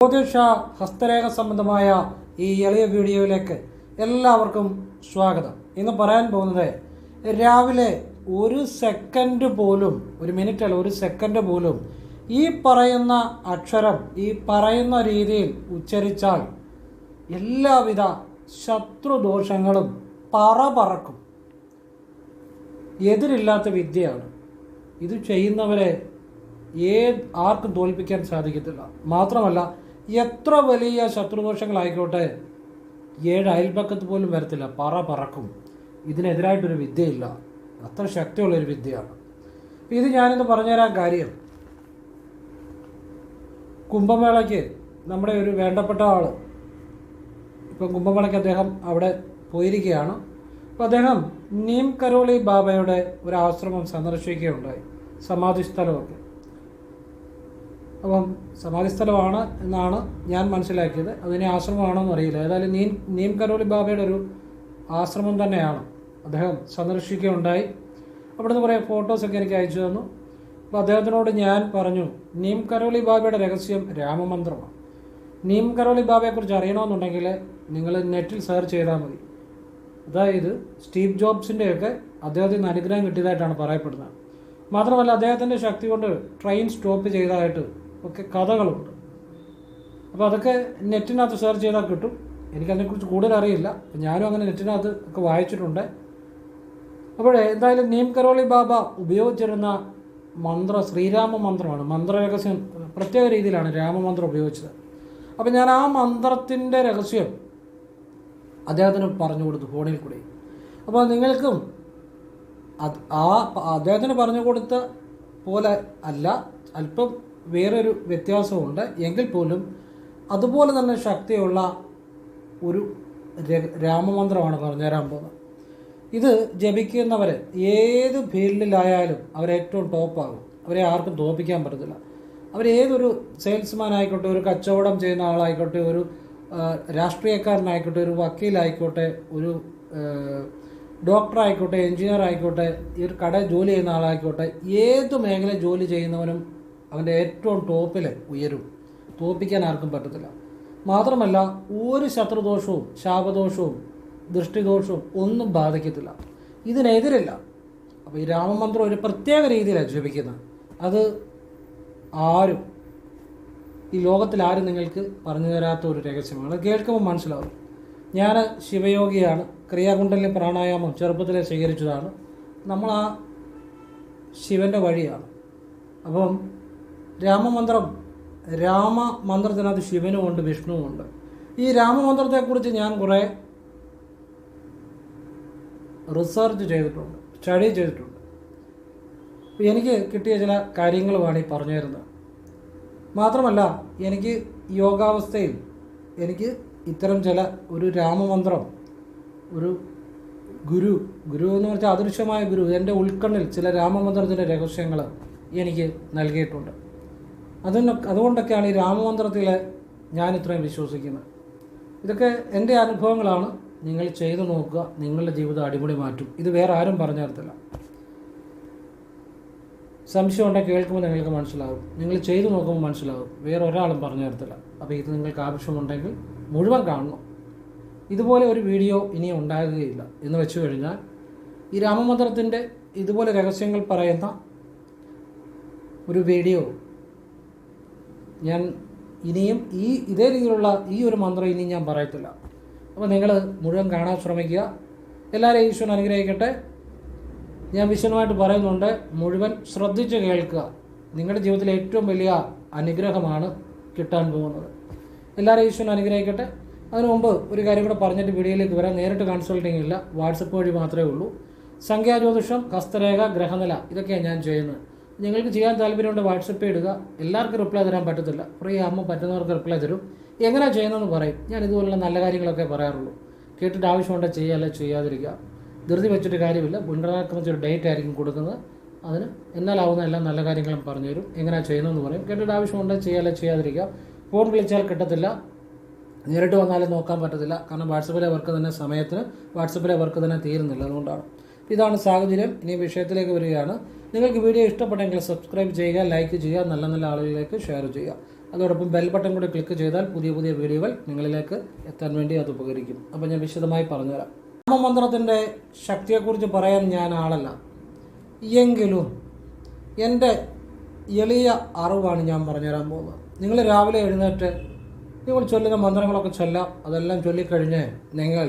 ജ്യോതിഷ ഹസ്തരേഖ സംബന്ധമായ ഈ എളിയ വീഡിയോയിലേക്ക് എല്ലാവർക്കും സ്വാഗതം. ഇന്ന് പറയാൻ പോകുന്നത് രാവിലെ ഒരു സെക്കൻഡ് പോലും ഒരു മിനിറ്റ് അല്ല ഒരു സെക്കൻഡ് പോലും ഈ പറയുന്ന അക്ഷരം ഈ പറയുന്ന രീതിയിൽ ഉച്ചരിച്ചാൽ എല്ലാവിധ ശത്രുദോഷങ്ങളും പറ പറക്കും. എതിരില്ലാത്ത വിദ്യയാണ്. ഇത് ചെയ്യുന്നവരെ ഏ ആർക്കും തോൽപ്പിക്കാൻ സാധിക്കത്തില്ല. മാത്രമല്ല എത്ര വലിയ ശത്രുദോഷങ്ങളായിക്കോട്ടെ? ഏഴ് അയൽപക്കത്ത് പോലും വരത്തില്ല. പറ പറക്കും. ഇതിനെതിരായിട്ടൊരു വിദ്യയില്ല. അത്ര ശക്തിയുള്ളൊരു വിദ്യയാണ്. ഇത് ഞാനിന്ന് പറഞ്ഞുതരാൻ കാര്യം. കുംഭമേളയ്ക്ക് നമ്മുടെ ഒരു വേണ്ടപ്പെട്ട ആൾ ഇപ്പം കുംഭമേളയ്ക്ക് അദ്ദേഹം അവിടെ പോയിരിക്കുകയാണ്. അപ്പോൾ അദ്ദേഹം നീം കരോളി ബാബയുടെ ഒരു ആശ്രമം സന്ദർശിക്കുകയുണ്ടായി. സമാധി സ്ഥലമൊക്കെ അപ്പം സമാധി സ്ഥലമാണ് എന്നാണ് ഞാൻ മനസ്സിലാക്കിയത്. അതിനെ ആശ്രമമാണോ എന്നറിയില്ല ഏതായാലും നീം നീം കരോളി ബാബയുടെ ഒരു ആശ്രമം തന്നെയാണ്. അദ്ദേഹം സന്ദർശിക്കുകയുണ്ടായി അവിടുന്ന് കുറേ ഫോട്ടോസൊക്കെ എനിക്ക് അയച്ചു തന്നു. അപ്പോൾ അദ്ദേഹത്തിനോട് ഞാൻ പറഞ്ഞു നീം കരോളി ബാബയുടെ രഹസ്യം രാമമന്ത്രമാണ്. നീം കരോളി ബാബയെക്കുറിച്ച് അറിയണമെന്നുണ്ടെങ്കിൽ നിങ്ങൾ നെറ്റിൽ സെർച്ച് ചെയ്താൽ മതി. അതായത് സ്റ്റീവ് ജോബ്സിന്റെയൊക്കെ അദ്ദേഹത്തിന് അനുഗ്രഹം കിട്ടിയതായിട്ടാണ് പറയപ്പെടുന്നത്. മാത്രമല്ല അദ്ദേഹത്തിന്റെ ശക്തി കൊണ്ട് ട്രെയിൻ സ്റ്റോപ്പ് ചെയ്തതായിട്ട് ഒക്കെ കഥകളുണ്ട്. അപ്പോൾ അതൊക്കെ നെറ്റിനകത്ത് സെർച്ച് ചെയ്താൽ കിട്ടും. എനിക്കതിനെക്കുറിച്ച് കൂടുതൽ അറിയില്ല. ഞാനും അങ്ങനെ നെറ്റിനകത്ത് ഒക്കെ വായിച്ചിട്ടുണ്ട്. അപ്പോഴേ എന്തായാലും നീം കരോളി ബാബ ഉപയോഗിച്ചിരുന്ന മന്ത്ര ശ്രീരാമ മന്ത്രമാണ്. മന്ത്രരഹസ്യം പ്രത്യേക രീതിയിലാണ് രാമമന്ത്രം ഉപയോഗിച്ചത്. അപ്പോൾ ഞാൻ ആ മന്ത്രത്തിന്റെ രഹസ്യം അദ്ദേഹത്തിന് പറഞ്ഞു കൊടുത്തു ഫോണിൽ കൂടി. അപ്പോൾ നിങ്ങൾക്കും അത് ആ അദ്ദേഹത്തിന് പറഞ്ഞു കൊടുത്ത പോലെ അല്ല. അല്പം വേറൊരു വ്യത്യാസമുണ്ട് എങ്കിൽ പോലും അതുപോലെ തന്നെ ശക്തിയുള്ള ഒരു രാമമന്ത്രമാണ് പറഞ്ഞുതരാൻ പോകുന്നത്. ഇത് ജപിക്കുന്നവർ ഏത് ഫീൽഡിലായാലും അവരേറ്റവും ടോപ്പാകും. അവരെ ആർക്കും തോൽപ്പിക്കാൻ പറ്റത്തില്ല. അവരേതൊരു സെയിൽസ്മാൻ ആയിക്കോട്ടെ ഒരു കച്ചവടം ചെയ്യുന്ന ആളായിക്കോട്ടെ ഒരു രാഷ്ട്രീയക്കാരനായിക്കോട്ടെ ഒരു വക്കീലായിക്കോട്ടെ ഒരു ഡോക്ടർ ആയിക്കോട്ടെ എഞ്ചിനീയർ ആയിക്കോട്ടെ ഈ ഒരു കട ജോലി ചെയ്യുന്ന ആളായിക്കോട്ടെ ഏത് മേഖല ജോലി ചെയ്യുന്നവനും അവന്റെ ഏറ്റവും ടോപ്പിൽ ഉയരും തോപ്പിക്കാൻ ആർക്കും പറ്റത്തില്ല. മാത്രമല്ല ഒരു ശത്രുദോഷവും ശാപദോഷവും ദൃഷ്ടിദോഷവും ഒന്നും ബാധിക്കത്തില്ല. ഇതിനെതിരില്ല. അപ്പോൾ ഈ രാമമന്ത്രം ഒരു പ്രത്യേക രീതിയിലാണ് ജപിക്കുന്നത്. അത് ആരും ഈ ലോകത്തിൽ ആരും നിങ്ങൾക്ക് പറഞ്ഞു തരാത്ത ഒരു രഹസ്യമാണ്. കേൾക്കുമ്പോൾ മനസ്സിലാവും. ഞാൻ ശിവയോഗിയാണ്. ക്രിയാകുണ്ടലിന് പ്രാണായാമം ചെറുപ്പത്തിലെ സ്വീകരിച്ചതാണ് നമ്മൾ ആ ശിവന്റെ വഴിയാണ്. അപ്പം രാമമന്ത്രം രാമമന്ത്രത്തിനകത്ത് ശിവനുമുണ്ട് വിഷ്ണുവുമുണ്ട്. ഈ രാമമന്ത്രത്തെക്കുറിച്ച് ഞാൻ കുറേ റിസർച്ച് ചെയ്തിട്ടുണ്ട് സ്റ്റഡി ചെയ്തിട്ടുണ്ട്. എനിക്ക് കിട്ടിയ ചില കാര്യങ്ങളുമാണ് ഈ പറഞ്ഞു തരുന്നത് മാത്രമല്ല എനിക്ക് യോഗാവസ്ഥയിൽ എനിക്ക് ഇത്തരം ചില ഒരു രാമമന്ത്രം ഒരു ഗുരു ഗുരു എന്ന് പറഞ്ഞാൽ അദൃശ്യമായ ഗുരു എന്റെ ഉൾക്കണ്ണിൽ ചില രാമമന്ത്രത്തിന്റെ രഹസ്യങ്ങൾ എനിക്ക് നൽകിയിട്ടുണ്ട്. അതിന് അതുകൊണ്ടൊക്കെയാണ് ഈ രാമമന്ത്രത്തിൽ ഞാൻ ഇത്രയും വിശ്വസിക്കുന്നത്. ഇതൊക്കെ എന്റെ അനുഭവങ്ങളാണ്. നിങ്ങൾ ചെയ്തു നോക്കുക. നിങ്ങളുടെ ജീവിതം അടിപൊളി മാറ്റും. ഇത് വേറെ ആരും പറഞ്ഞു തരത്തില്ല. സംശയം ഉണ്ടെങ്കിൽ കേൾക്കുമ്പോൾ നിങ്ങൾക്ക് മനസ്സിലാവും നിങ്ങൾ ചെയ്തു നോക്കുമ്പോൾ മനസ്സിലാവും വേറെ ഒരാളും പറഞ്ഞു തരത്തില്ല. അപ്പോൾ ഇത് നിങ്ങൾക്ക് ആവശ്യമുണ്ടെങ്കിൽ മുഴുവൻ കാണണം. ഇതുപോലെ ഒരു വീഡിയോ ഇനി ഉണ്ടാകുകയില്ല. എന്ന് വെച്ച് കഴിഞ്ഞാൽ ഈ രാമമന്ത്രത്തിന്റെ ഇതുപോലെ രഹസ്യങ്ങൾ പറയുന്ന ഒരു വീഡിയോ ഞാൻ ഇനിയും ഈ ഇതേ രീതിയിലുള്ള ഈ ഒരു മന്ത്രം ഇനിയും ഞാൻ പറയത്തില്ല. അപ്പോൾ നിങ്ങൾ മുഴുവൻ കാണാൻ ശ്രമിക്കുക. എല്ലാവരെയും ഈശ്വരൻ അനുഗ്രഹിക്കട്ടെ. ഞാൻ വിശദമായിട്ട് പറയുന്നുണ്ട് മുഴുവൻ ശ്രദ്ധിച്ച് കേൾക്കുക. നിങ്ങളുടെ ജീവിതത്തിലെ ഏറ്റവും വലിയ അനുഗ്രഹമാണ് കിട്ടാൻ പോകുന്നത്. എല്ലാവരും ഈശ്വരൻ അനുഗ്രഹിക്കട്ടെ. അതിനു മുമ്പ് ഒരു കാര്യം കൂടെ പറഞ്ഞിട്ട് വീഡിയോയിലേക്ക് വരാം. നേരിട്ട് കൺസൾട്ടിംഗ് ഇല്ല. വാട്സപ്പ് വഴി മാത്രമേ ഉള്ളൂ. സംഖ്യാജ്യോതിഷം ഹസ്തരേഖ ഗ്രഹനില ഇതൊക്കെയാണ് ഞാൻ ചെയ്യുന്നത്. നിങ്ങൾക്ക് ചെയ്യാൻ താല്പര്യമുണ്ട് വാട്സപ്പ് ഇടുക. എല്ലാവർക്കും റിപ്ലൈ തരാൻ പറ്റത്തില്ല. ഫ്രീ ആകുമ്പോൾ പറ്റുന്നവർക്ക് റിപ്ലൈ തരും. എങ്ങനെ ചെയ്യുന്നതെന്ന് പറയും. ഞാൻ ഇതുപോലുള്ള നല്ല കാര്യങ്ങളൊക്കെ പറയാറുള്ളൂ. കേട്ടിട്ട് ആവശ്യമുണ്ടെങ്കിൽ ചെയ്യാല്ല ചെയ്യാതിരിക്കുക. ധൃതി വെച്ചിട്ട് കാര്യമില്ല. മുൻഗണനാക്രമിച്ച് ഒരു ഡേറ്റ് ആയിരിക്കും കൊടുക്കുന്നത്. അതിന് എന്നാലാവുന്ന എല്ലാ നല്ല കാര്യങ്ങളും പറഞ്ഞു തരും. എങ്ങനെയാണ് ചെയ്യുന്നതെന്ന് പറയും. കേട്ടിട്ട് ആവശ്യമുണ്ടെങ്കിൽ ചെയ്യാല്ല ചെയ്യാതിരിക്കുക. ഫോൺ വിളിച്ചാൽ കിട്ടത്തില്ല. നേരിട്ട് വന്നാലും നോക്കാൻ പറ്റത്തില്ല. കാരണം വാട്സപ്പിലെ വർക്ക് തന്നെ സമയത്തിന് വാട്സപ്പിലെ വർക്ക് തന്നെ തീരുന്നില്ല. അതുകൊണ്ടാണ്. ഇതാണ് സാഹചര്യം. ഇനി വിഷയത്തിലേക്ക് വരികയാണ്. നിങ്ങൾക്ക് വീഡിയോ ഇഷ്ടപ്പെട്ടെങ്കിൽ സബ്സ്ക്രൈബ് ചെയ്യുക ലൈക്ക് ചെയ്യുക നല്ല നല്ല ആളുകളിലേക്ക് ഷെയർ ചെയ്യുക. അതോടൊപ്പം ബെൽ ബട്ടൺ കൂടി ക്ലിക്ക് ചെയ്താൽ പുതിയ പുതിയ വീഡിയോകൾ നിങ്ങളിലേക്ക് എത്താൻ വേണ്ടി അത് ഉപകരിക്കും. അപ്പോൾ ഞാൻ വിശദമായി പറഞ്ഞുതരാം. രാമമന്ത്രത്തിന്റെ ശക്തിയെക്കുറിച്ച് പറയാൻ ഞാൻ ആളല്ല. എങ്കിലും എന്റെ എളിയ അറിവാണ് ഞാൻ പറഞ്ഞുതരാൻ പോകുന്നത്. നിങ്ങൾ രാവിലെ എഴുന്നേറ്റ് നിങ്ങൾ ചൊല്ലുന്ന മന്ത്രങ്ങളൊക്കെ ചൊല്ലാം. അതെല്ലാം ചൊല്ലിക്കഴിഞ്ഞ് നിങ്ങൾ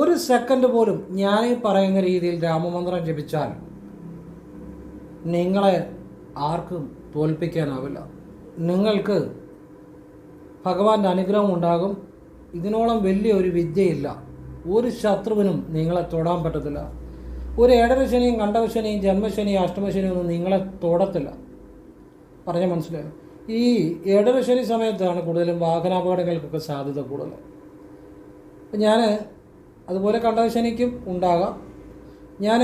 ഒരു സെക്കൻഡ് പോലും ഞാൻ പറയുന്ന രീതിയിൽ രാമമന്ത്രം ജപിച്ചാൽ നിങ്ങളെ ആർക്കും തോൽപ്പിക്കാനാവില്ല. നിങ്ങൾക്ക് ഭഗവാന്റെ അനുഗ്രഹം ഉണ്ടാകും. ഇതിനോളം വലിയ ഒരു വിദ്യയില്ല. ഒരു ശത്രുവിനും നിങ്ങളെ തൊടാൻ പറ്റത്തില്ല. ഒരു ഏഴര ശനിയും കണ്ടവശനിയും ജന്മശനിയും അഷ്ടമശനിയും ഒന്നും നിങ്ങളെ തൊടത്തില്ല. പറഞ്ഞ മനസ്സിലായോ? ഈ ഏഴര ശനി സമയത്താണ് കൂടുതലും വാഹനാപകടങ്ങൾക്കൊക്കെ സാധ്യത കൂടുതൽ. ഞാൻ അതുപോലെ കണ്ടവശനിക്കും ഉണ്ടാകാം. ഞാൻ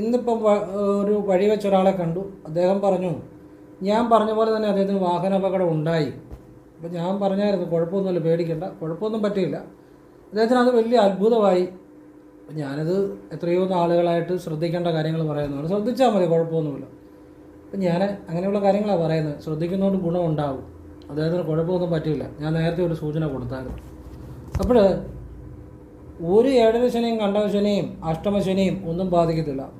ഇന്നിപ്പം ഒരു വഴി വെച്ച ഒരാളെ കണ്ടു. അദ്ദേഹം പറഞ്ഞു ഞാൻ പറഞ്ഞ പോലെ തന്നെ അദ്ദേഹത്തിന് വാഹനാപകടം ഉണ്ടായി. അപ്പം ഞാൻ പറഞ്ഞായിരുന്നു കുഴപ്പമൊന്നുമില്ല പേടിക്കണ്ട കുഴപ്പമൊന്നും പറ്റിയില്ല. അദ്ദേഹത്തിന് അത് വലിയ അത്ഭുതമായി. ഞാനത് എത്രയോ നാളുകളായിട്ട് ശ്രദ്ധിക്കേണ്ട കാര്യങ്ങൾ പറയുന്നതാണ് ശ്രദ്ധിച്ചാൽ മതി കുഴപ്പമൊന്നുമില്ല. അപ്പം ഞാൻ അങ്ങനെയുള്ള കാര്യങ്ങളാണ് പറയുന്നത്. ശ്രദ്ധിക്കുന്നതുകൊണ്ട് ഗുണമുണ്ടാകും അദ്ദേഹത്തിന് കുഴപ്പമൊന്നും പറ്റിയില്ല. ഞാൻ നേരത്തെ ഒരു സൂചന കൊടുത്തായിരുന്നു. അപ്പോൾ ഒരു ഏഴരശനെയും കണ്ടവശനെയും അഷ്ടമശനിയും ഒന്നും ബാധിക്കത്തില്ല.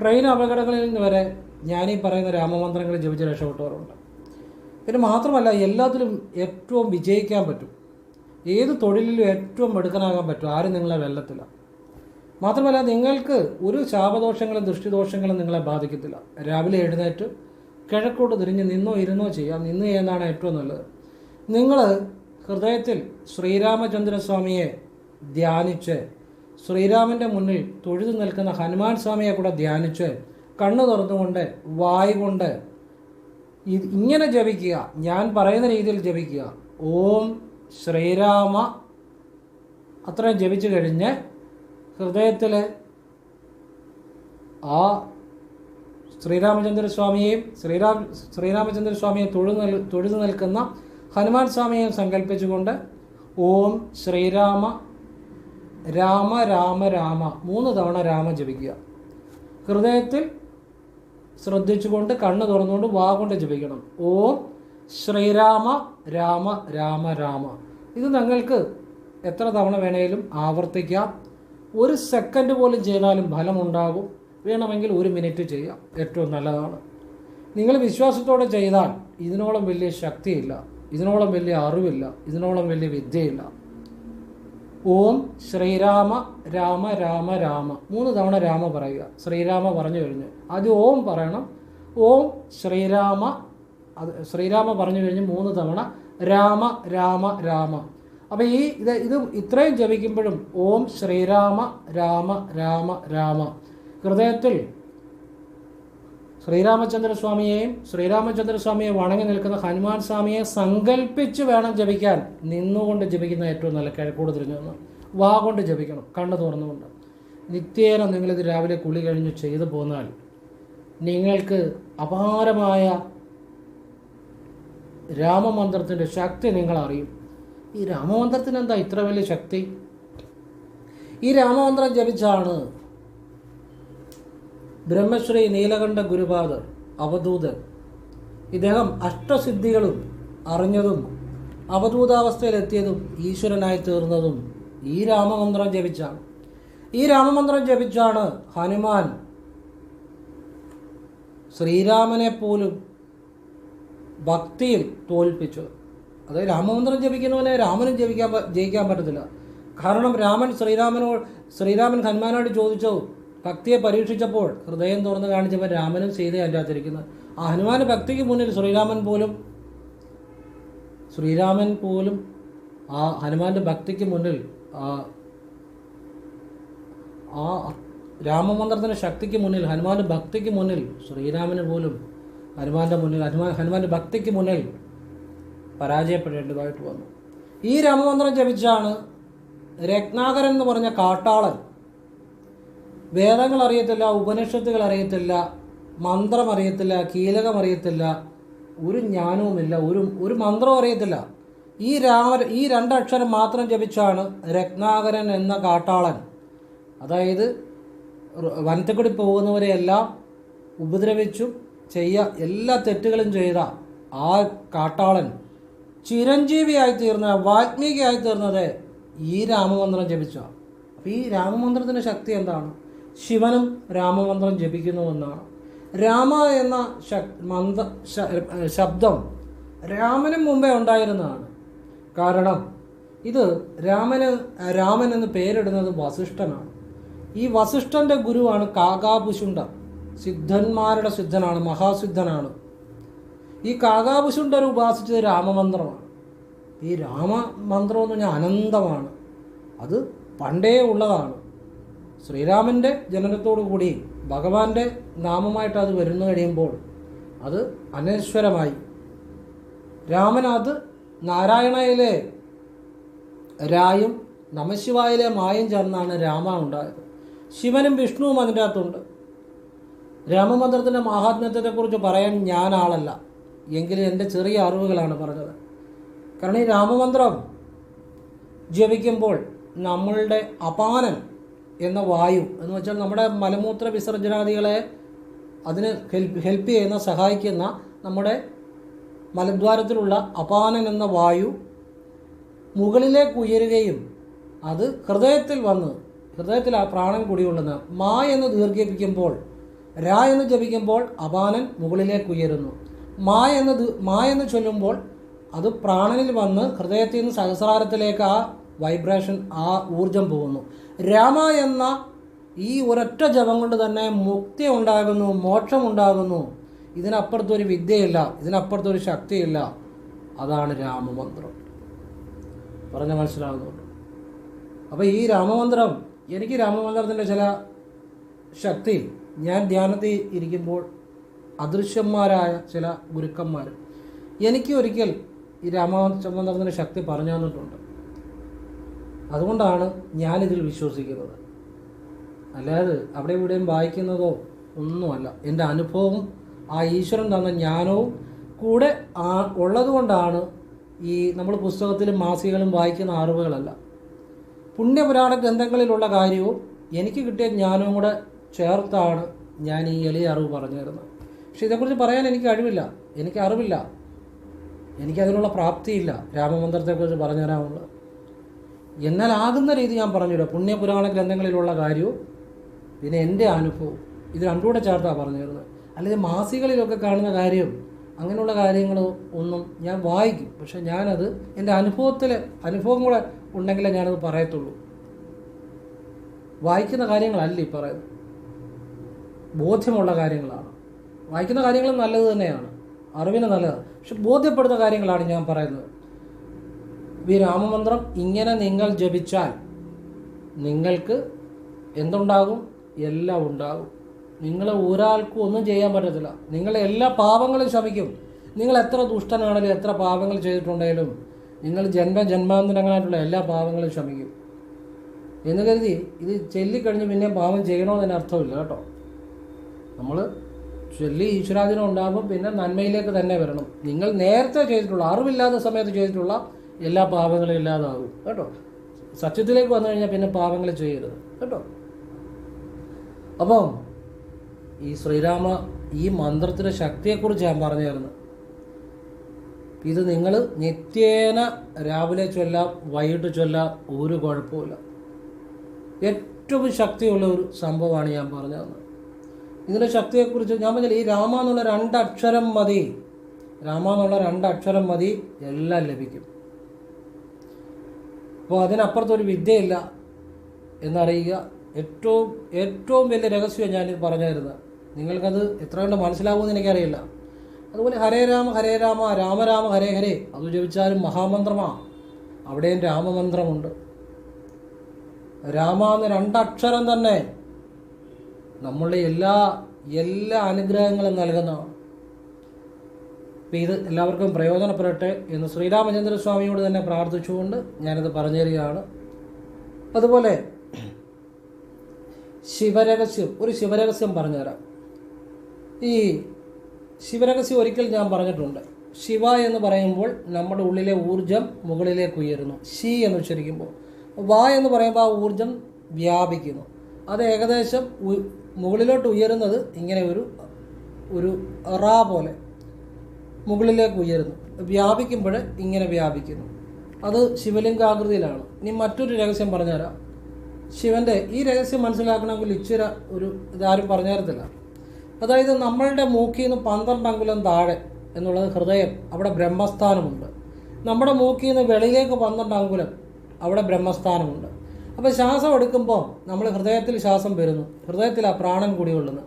ട്രെയിൻ അപകടങ്ങളിൽ നിന്ന് വരെ ഞാനീ പറയുന്ന രാമമന്ത്രങ്ങൾ ജപിച്ച് രക്ഷപ്പെട്ടവരുണ്ട്. പിന്നെ മാത്രമല്ല എല്ലാത്തിലും ഏറ്റവും വിജയിക്കാൻ പറ്റും. ഏത് തൊഴിലിലും ഏറ്റവും മെടുക്കനാകാൻ പറ്റും. ആരും നിങ്ങളെ വെല്ലത്തില്ല. മാത്രമല്ല നിങ്ങൾക്ക് ഒരു ശാപദോഷങ്ങളും ദൃഷ്ടിദോഷങ്ങളും നിങ്ങളെ ബാധിക്കത്തില്ല. രാവിലെ എഴുന്നേറ്റ് കിഴക്കോട്ട് തിരിഞ്ഞ് നിന്നോ ഇരുന്നോ ചെയ്യാം. നിന്ന് ചെയ്യുന്നതാണ് ഏറ്റവും നല്ലത്. നിങ്ങൾ ഹൃദയത്തിൽ ശ്രീരാമചന്ദ്രസ്വാമിയെ ധ്യാനിച്ച് ശ്രീരാമന്റെ മുന്നിൽ തൊഴുതു നിൽക്കുന്ന ഹനുമാൻ സ്വാമിയെ കൂടെ ധ്യാനിച്ച് കണ്ണു തുറന്നുകൊണ്ട് വായ് കൊണ്ട് ഇങ്ങനെ ജപിക്കുക. ഞാൻ പറയുന്ന രീതിയിൽ ജപിക്കുക. ഓം ശ്രീരാമ. അത്രയും ജപിച്ചു കഴിഞ്ഞ് ഹൃദയത്തിൽ ആ ശ്രീരാമചന്ദ്ര സ്വാമിയെയും ശ്രീരാം ശ്രീരാമചന്ദ്ര സ്വാമിയെ തൊഴുതു തൊഴുതു നിൽക്കുന്ന ഹനുമാൻ സ്വാമിയെയും സങ്കല്പിച്ചുകൊണ്ട് ഓം ശ്രീരാമ. രാമ രാമ രാമ. മൂന്ന് തവണ രാമ ജപിക്കുക. ഹൃദയത്തിൽ ശ്രദ്ധിച്ചുകൊണ്ട് കണ്ണ് തുറന്നുകൊണ്ട് വാ കൊണ്ട് ജപിക്കണം. ഓം ശ്രീരാമ രാമ രാമ രാമ. ഇത് നിങ്ങൾക്ക് എത്ര തവണ വേണേലും ആവർത്തിക്കാം. ഒരു സെക്കൻഡ് പോലും ചെയ്താലും ഫലമുണ്ടാകും. വേണമെങ്കിൽ ഒരു മിനിറ്റ് ചെയ്യാം. ഏറ്റവും നല്ലതാണ്. നിങ്ങൾ വിശ്വാസത്തോടെ ചെയ്താൽ ഇതിനോളം വലിയ ശക്തിയില്ല. ഇതിനോളം വലിയ അറിവില്ല. ഇതിനോളം വലിയ വിദ്യയില്ല. ഓം ശ്രീരാമ രാമ രാമ രാമ. മൂന്ന് തവണ രാമ പറയുക. ശ്രീരാമ പറഞ്ഞു കഴിഞ്ഞ്. ആദ്യം ഓം പറയണം. ഓം ശ്രീരാമ അത് ശ്രീരാമ പറഞ്ഞു കഴിഞ്ഞ് മൂന്ന് തവണ. രാമ രാമ രാമ. അപ്പോൾ ഈ ഇത് ഇത് ഇത്രയും ജപിക്കുമ്പോഴും ഓം ശ്രീരാമ രാമ രാമ രാമ. ഹൃദയത്തിൽ ശ്രീരാമചന്ദ്ര സ്വാമിയെയും ശ്രീരാമചന്ദ്ര സ്വാമിയെ വണങ്ങി നിൽക്കുന്ന ഹനുമാൻ സ്വാമിയെ സങ്കല്പിച്ച് വേണം ജപിക്കാൻ. നിന്നുകൊണ്ട് ജപിക്കുന്ന ഏറ്റവും നല്ല കിഴക്കോട് തിരിഞ്ഞു വാ കൊണ്ട് ജപിക്കണം. കണ്ണു തുറന്നുകൊണ്ട്. നിത്യേന നിങ്ങളിത് രാവിലെ കുളി കഴിഞ്ഞ് ചെയ്തു പോന്നാൽ നിങ്ങൾക്ക് അപാരമായ രാമമന്ത്രത്തിന്റെ ശക്തി നിങ്ങൾ അറിയും ഈ രാമമന്ത്രത്തിന് എന്താ ഇത്ര വലിയ ശക്തി? ഈ രാമമന്ത്രം ജപിച്ചാണ് ബ്രഹ്മശ്രീ നീലകണ്ഠ ഗുരുപാദർ അവധൂതൻ. ഇദ്ദേഹം അഷ്ടസിദ്ധികളും അറിഞ്ഞതും അവധൂതാവസ്ഥയിലെത്തിയതും ഈശ്വരനായി തീർന്നതും ഈ രാമമന്ത്രം ജപിച്ചാണ്. ഈ രാമമന്ത്രം ജപിച്ചാണ് ഹനുമാൻ ശ്രീരാമനെ പോലും ഭക്തിയിൽ തോൽപ്പിച്ചത്. അതായത് രാമമന്ത്രം ജപിക്കുന്നവനെ രാമനും ജപിക്കാൻ ജയിക്കാൻ പറ്റത്തില്ല. കാരണം രാമൻ ശ്രീരാമനോ ശ്രീരാമൻ ഹനുമാനോട് ചോദിച്ചു ഭക്തിയെ പരീക്ഷിച്ചപ്പോൾ ഹൃദയം തുറന്ന് കാണിച്ചപ്പോൾ രാമനും സീതയും അതിന്റെ അകത്തിരിക്കുന്നത് ആ ഹനുമാൻ ഭക്തിക്ക് മുന്നിൽ ശ്രീരാമൻ പോലും ശ്രീരാമൻ പോലും ആ ഹനുമാന്റെ ഭക്തിക്ക് മുന്നിൽ ആ ആ രാമമന്ത്രത്തിന്റെ ശക്തിക്ക് മുന്നിൽ ഹനുമാന്റെ ഭക്തിക്ക് മുന്നിൽ ശ്രീരാമന് പോലും ഹനുമാന്റെ മുന്നിൽ ഹനുമാൻ ഹനുമാന്റെ ഭക്തിക്ക് മുന്നിൽ പരാജയപ്പെടേണ്ടതായിട്ട് വന്നു. ഈ രാമമന്ത്രം ജപിച്ചാണ് രത്നാകരൻ എന്ന് പറഞ്ഞ കാട്ടാളൻ വേദങ്ങൾ അറിയത്തില്ല ഉപനിഷത്തുകൾ അറിയത്തില്ല മന്ത്രം അറിയത്തില്ല കീലകം അറിയത്തില്ല ഒരു ജ്ഞാനവുമില്ല ഒരു ഒരു മന്ത്രവും അറിയത്തില്ല. ഈ രാമ ഈ രണ്ടക്ഷരം മാത്രം ജപിച്ചാണ് രത്നാകരൻ എന്ന കാട്ടാളൻ. അതായത് വനത്തക്കുടി പോകുന്നവരെയെല്ലാം ഉപദ്രവിച്ചും ചെയ്യ എല്ലാ തെറ്റുകളും ചെയ്ത ആ കാട്ടാളൻ ചിരഞ്ജീവിയായി തീർന്ന വാൽമീകിയായി തീർന്നത് ഈ രാമമന്ത്രം ജപിച്ചാണ് അപ്പോൾ ഈ രാമമന്ത്രത്തിന്റെ ശക്തി എന്താണ്? ശിവനും രാമമന്ത്രം ജപിക്കുന്നുവെന്നാണ് രാമ എന്ന മന്ത്ര ശബ്ദം രാമനും മുമ്പേ ഉണ്ടായിരുന്നതാണ്. കാരണം ഇത് രാമന് രാമൻ എന്ന് പേരിടുന്നത് വസിഷ്ഠനാണ്. ഈ വസിഷ്ഠന്റെ ഗുരുവാണ് കാകാപുശുണ്ട. സിദ്ധന്മാരുടെ സിദ്ധനാണ് മഹാസിദ്ധനാണ്. ഈ കാകാപുശുണ്ടർ ഉപാസിച്ചത് രാമമന്ത്രമാണ്. ഈ രാമമന്ത്രം എന്ന് പറഞ്ഞാൽ അനന്തമാണ്. അത് പണ്ടേ ഉള്ളതാണ്. ശ്രീരാമന്റെ ജനനത്തോടു കൂടി ഭഗവാന്റെ നാമമായിട്ട് അത് വരുന്നു കഴിയുമ്പോൾ അത് അനശ്വരമായി. രാമനാഥ് നാരായണയിലെ രായും നമശിവായിലെ മായും ചേർന്നാണ് രാമ ഉണ്ടായത്. ശിവനും വിഷ്ണുവും അതിന്റെ അകത്തുണ്ട് രാമമന്ത്രത്തിന്റെ മഹാത്മ്യത്തെക്കുറിച്ച് പറയാൻ ഞാൻ ആളല്ല. എങ്കിലും എന്റെ ചെറിയ അറിവുകളാണ് പറഞ്ഞത്. കാരണം ഈ രാമമന്ത്രം ജപിക്കുമ്പോൾ നമ്മളുടെ അപാനൻ എന്ന വായു എന്ന് വെച്ചാൽ നമ്മുടെ മലമൂത്ര വിസർജനാദികളെ അതിന് ഹെൽപ്പ് ഹെൽപ്പ് ചെയ്യുന്ന സഹായിക്കുന്ന നമ്മുടെ മലദ്വാരത്തിലുള്ള അപാനൻ എന്ന വായു മുകളിലേക്ക് ഉയരുകയും അത് ഹൃദയത്തിൽ വന്ന് ഹൃദയത്തിൽ ആ പ്രാണൻ കുടികൊള്ളുന്ന മാ എന്ന് ദീർഘിപ്പിക്കുമ്പോൾ രാ എന്ന് ജപിക്കുമ്പോൾ അപാനൻ മുകളിലേക്ക് ഉയരുന്നു. മാ എന്ന് മാ എന്ന് ചൊല്ലുമ്പോൾ അത് പ്രാണനിൽ വന്ന് ഹൃദയത്തിൽ നിന്ന് സഹസ്രാരത്തിലേക്ക് ആ വൈബ്രേഷൻ ആ ഊർജം പോകുന്നു. രാമ എന്ന ഈ ഒരൊറ്റ ജപം കൊണ്ട് തന്നെ മുക്തി ഉണ്ടാകുന്നു മോക്ഷം ഉണ്ടാകുന്നു. ഇതിനപ്പുറത്തൊരു വിദ്യയില്ല ഇതിനപ്പുറത്തൊരു ശക്തിയില്ല. അതാണ് രാമമന്ത്രം. പറഞ്ഞ മനസ്സിലാകുന്നുണ്ട് അപ്പോൾ ഈ രാമമന്ത്രം എനിക്ക് രാമമന്ത്രത്തിന്റെ ചില ശക്തി ഞാൻ ധ്യാനത്തിൽ ഇരിക്കുമ്പോൾ അദൃശ്യന്മാരായ ചില ഗുരുക്കന്മാർ എനിക്ക് ഒരിക്കൽ ഈ രാമചന്ദ്രത്തിന്റെ ശക്തി പറഞ്ഞു തന്നിട്ടുണ്ട് അതുകൊണ്ടാണ് ഞാനിതിൽ വിശ്വസിക്കുന്നത്. അല്ലാതെ അവിടെ ഇവിടെയും വായിക്കുന്നതോ ഒന്നുമല്ല. എന്റെ അനുഭവവും ആ ഈശ്വരൻ തന്ന ജ്ഞാനവും കൂടെ ആ ഉള്ളതുകൊണ്ടാണ് ഈ നമ്മൾ പുസ്തകത്തിലും മാസികകളും വായിക്കുന്ന അറിവുകളല്ല. പുണ്യപുരാണ ഗ്രന്ഥങ്ങളിലുള്ള കാര്യവും എനിക്ക് കിട്ടിയ ജ്ഞാനവും കൂടെ ചേർത്താണ് ഞാൻ ഈ എളിയ അറിവ് പറഞ്ഞു തരുന്നത്. പക്ഷെ ഇതേക്കുറിച്ച് പറയാൻ എനിക്ക് കഴിവില്ല. എനിക്ക് അറിവില്ല. എനിക്കതിനുള്ള പ്രാപ്തിയില്ല. രാമമന്ത്രത്തെക്കുറിച്ച് പറഞ്ഞു തരാനുള്ളത് എന്നാൽ ആകുന്ന രീതി ഞാൻ പറഞ്ഞുതരാം. പുണ്യപുരാണ ഗ്രന്ഥങ്ങളിലുള്ള കാര്യവും പിന്നെ എന്റെ അനുഭവം ഇത് രണ്ടും കൂടെ ചേർത്താണ് പറഞ്ഞു തരുന്നത് അല്ലെങ്കിൽ മാസികളിലൊക്കെ കാണുന്ന കാര്യം അങ്ങനെയുള്ള കാര്യങ്ങൾ ഒന്നും ഞാൻ വായിക്കും. പക്ഷെ ഞാനത് എന്റെ അനുഭവത്തിൽ അനുഭവം കൂടെ ഉണ്ടെങ്കിലേ ഞാനത് പറയത്തുള്ളൂ. വായിക്കുന്ന കാര്യങ്ങളല്ല ഈ പറയുന്നത്. ബോധ്യമുള്ള കാര്യങ്ങളാണ്. വായിക്കുന്ന കാര്യങ്ങളും നല്ലത് തന്നെയാണ്. അറിവിന് നല്ലതാണ്. പക്ഷെ ബോധ്യപ്പെടുന്ന കാര്യങ്ങളാണ് ഞാൻ പറയുന്നത്. ഈ രാമമന്ത്രം ഇങ്ങനെ നിങ്ങൾ ജപിച്ചാൽ നിങ്ങൾക്ക് എന്തുണ്ടാകും? എല്ലാം ഉണ്ടാകും. നിങ്ങളെ ഒരാൾക്കും ഒന്നും ചെയ്യാൻ പറ്റത്തില്ല. നിങ്ങളെ എല്ലാ പാപങ്ങളും ശമിക്കും നിങ്ങൾ എത്ര ദുഷ്ടനാണെങ്കിലും എത്ര പാപങ്ങൾ ചെയ്തിട്ടുണ്ടെങ്കിലും നിങ്ങൾ ജന്മ ജന്മാന്തരങ്ങളായിട്ടുള്ള എല്ലാ പാപങ്ങളും ശമിക്കും എന്ന് കരുതി ഇത് ചൊല്ലിക്കഴിഞ്ഞ് പിന്നെ പാപം ചെയ്യണമെന്നതിന് അർത്ഥമില്ല കേട്ടോ. നമ്മൾ ചൊല്ലി ഈശ്വരാധീനം ഉണ്ടാകുമ്പോൾ പിന്നെ നന്മയിലേക്ക് തന്നെ വരണം. നിങ്ങൾ നേരത്തെ ചെയ്തിട്ടുള്ള അറിവില്ലാത്ത സമയത്ത് ചെയ്തിട്ടുള്ള എല്ലാ പാപങ്ങളും ഇല്ലാതാകും. കേട്ടോ? സത്യത്തിലേക്ക് വന്നു കഴിഞ്ഞാൽ പിന്നെ പാപങ്ങൾ ചെയ്യരുത്. കേട്ടോ? അപ്പം ഈ ശ്രീരാമ ഈ മന്ത്രത്തിന്റെ ശക്തിയെക്കുറിച്ച് ഞാൻ പറഞ്ഞു ഇത് നിങ്ങൾ നിത്യേന രാവിലെ ചൊല്ലാം വൈകിട്ട് ചൊല്ലാം ഒരു കുഴപ്പമില്ല ഏറ്റവും ശക്തിയുള്ള ഒരു സംഭവമാണ് ഞാൻ പറഞ്ഞു തന്നത് ഇതിന്റെ ശക്തിയെക്കുറിച്ച് ഞാൻ പറഞ്ഞില്ല ഈ രാമ എന്നുള്ള രണ്ടക്ഷരം മതി. രാമ എന്നുള്ള രണ്ടക്ഷരം മതി എല്ലാം ലഭിക്കും. അപ്പോൾ അതിനപ്പുറത്തൊരു വിദ്യയില്ല എന്നറിയുക. ഏറ്റവും ഏറ്റവും വലിയ രഹസ്യം ഞാൻ പറഞ്ഞു തരുന്നത് നിങ്ങൾക്കത് എത്ര കണ്ട് മനസ്സിലാവുമെന്ന് എനിക്കറിയില്ല. അതുപോലെ ഹരേ രാമ ഹരേ രാമ രാമരാമ ഹരേ ഹരേ. അത് ജപിച്ചാലും മഹാമന്ത്രമാണ് അവിടെയും രാമമന്ത്രമുണ്ട്. രാമ എന്ന രണ്ടക്ഷരം തന്നെ നമ്മളുടെ എല്ലാ എല്ലാ അനുഗ്രഹങ്ങളും നൽകുന്നതാണ് അപ്പം ഇത് എല്ലാവർക്കും പ്രയോജനപ്പെടട്ടെ എന്ന് ശ്രീരാമചന്ദ്ര സ്വാമിയോട് തന്നെ പ്രാർത്ഥിച്ചുകൊണ്ട് ഞാനിത് പറഞ്ഞു തരികയാണ് അതുപോലെ ശിവരഹസ്യം ഒരു ശിവരഹസ്യം പറഞ്ഞുതരാം. ഈ ശിവരഹസ്യം ഒരിക്കൽ ഞാൻ പറഞ്ഞിട്ടുണ്ട്. ശിവ എന്ന് പറയുമ്പോൾ നമ്മുടെ ഉള്ളിലെ ഊർജം മുകളിലേക്ക് ഉയരുന്നു. ശി എന്ന് ഉച്ചരിക്കുമ്പോൾ. വ എന്ന് പറയുമ്പോൾ ആ ഊർജം വ്യാപിക്കുന്നു. അത് ഏകദേശം മുകളിലോട്ട് ഉയരുന്നത് ഇങ്ങനെ ഒരു ഒരു റാ പോലെ. മുകളിലേക്ക് ഉയരുന്നു. വ്യാപിക്കുമ്പോൾ ഇങ്ങനെ വ്യാപിക്കുന്നു. അത് ശിവലിംഗാകൃതിയിലാണ്. ഇനി മറ്റൊരു രഹസ്യം പറഞ്ഞുതരാം. ശിവന്റെ ഈ രഹസ്യം മനസ്സിലാക്കണമെങ്കിൽ ഇച്ചിര ഒരു ഇതാരും പറഞ്ഞു തരത്തില്ല അതായത് നമ്മളുടെ മൂക്കിൽ നിന്ന് പന്ത്രണ്ട് അങ്കുലം താഴെ എന്നുള്ളത് ഹൃദയം അവിടെ ബ്രഹ്മസ്ഥാനമുണ്ട്. നമ്മുടെ മൂക്കിൽ നിന്ന് വെളിയിലേക്ക് പന്ത്രണ്ട് അങ്കുലം അവിടെ ബ്രഹ്മസ്ഥാനമുണ്ട്. അപ്പോൾ ശ്വാസം എടുക്കുമ്പോൾ നമ്മൾ ഹൃദയത്തിൽ ശ്വാസം വരുന്നു. ഹൃദയത്തിലാണ് പ്രാണൻ കൂടിയുള്ളത്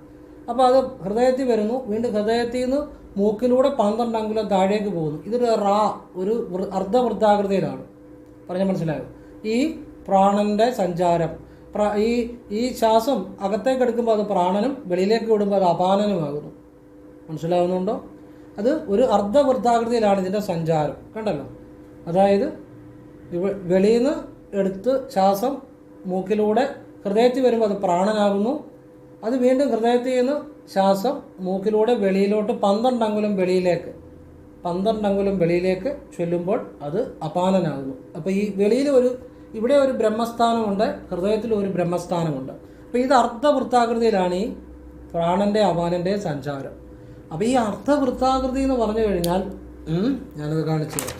അപ്പോൾ അത് ഹൃദയത്തിൽ വരുന്നു. വീണ്ടും ഹൃദയത്തിൽ നിന്ന് മൂക്കിലൂടെ പന്ത്രണ്ട് അങ്കുലം താഴേക്ക് പോകുന്നു. ഇതൊരു റാ ഒരു അർദ്ധവൃത്താകൃതിയിലാണ്. പറഞ്ഞാൽ മനസ്സിലായോ? ഈ പ്രാണന്റെ സഞ്ചാരം ഈ ഈ ശ്വാസം അകത്തേക്ക് എടുക്കുമ്പോൾ അത് പ്രാണനും വെളിയിലേക്ക് വിടുമ്പോൾ അത് അപാനനുമാകുന്നു മനസ്സിലാവുന്നുണ്ടോ? അത് ഒരു അർദ്ധവൃത്താകൃതിയിലാണ് ഇതിന്റെ സഞ്ചാരം. കണ്ടല്ലോ? അതായത് വെളിയിൽ നിന്ന് എടുത്ത് ശ്വാസം മൂക്കിലൂടെ ഹൃദയത്തിൽ വരുമ്പോൾ അത് പ്രാണനാകുന്നു. അത് വീണ്ടും ഹൃദയത്തിൽ നിന്ന് ശ്വാസം മൂക്കിലൂടെ വെളിയിലോട്ട് പന്ത്രണ്ട് അങ്കുലം വെളിയിലേക്ക് പന്ത്രണ്ട് അങ്കുലം വെളിയിലേക്ക് ചൊല്ലുമ്പോൾ അത് അപാനനാകുന്നു അപ്പോൾ ഈ വെളിയിൽ ഒരു ഇവിടെ ഒരു ബ്രഹ്മസ്ഥാനമുണ്ട് ഹൃദയത്തിൽ ഒരു ബ്രഹ്മസ്ഥാനമുണ്ട്. അപ്പോൾ ഇത് അർദ്ധവൃത്താകൃതിയിലാണ് ഈ പ്രാണന്റെ അപാനന്റെ സഞ്ചാരം. അപ്പോൾ ഈ അർദ്ധവൃത്താകൃതി എന്ന് പറഞ്ഞു കഴിഞ്ഞാൽ ഞാനത് കാണിച്ചു തരാം.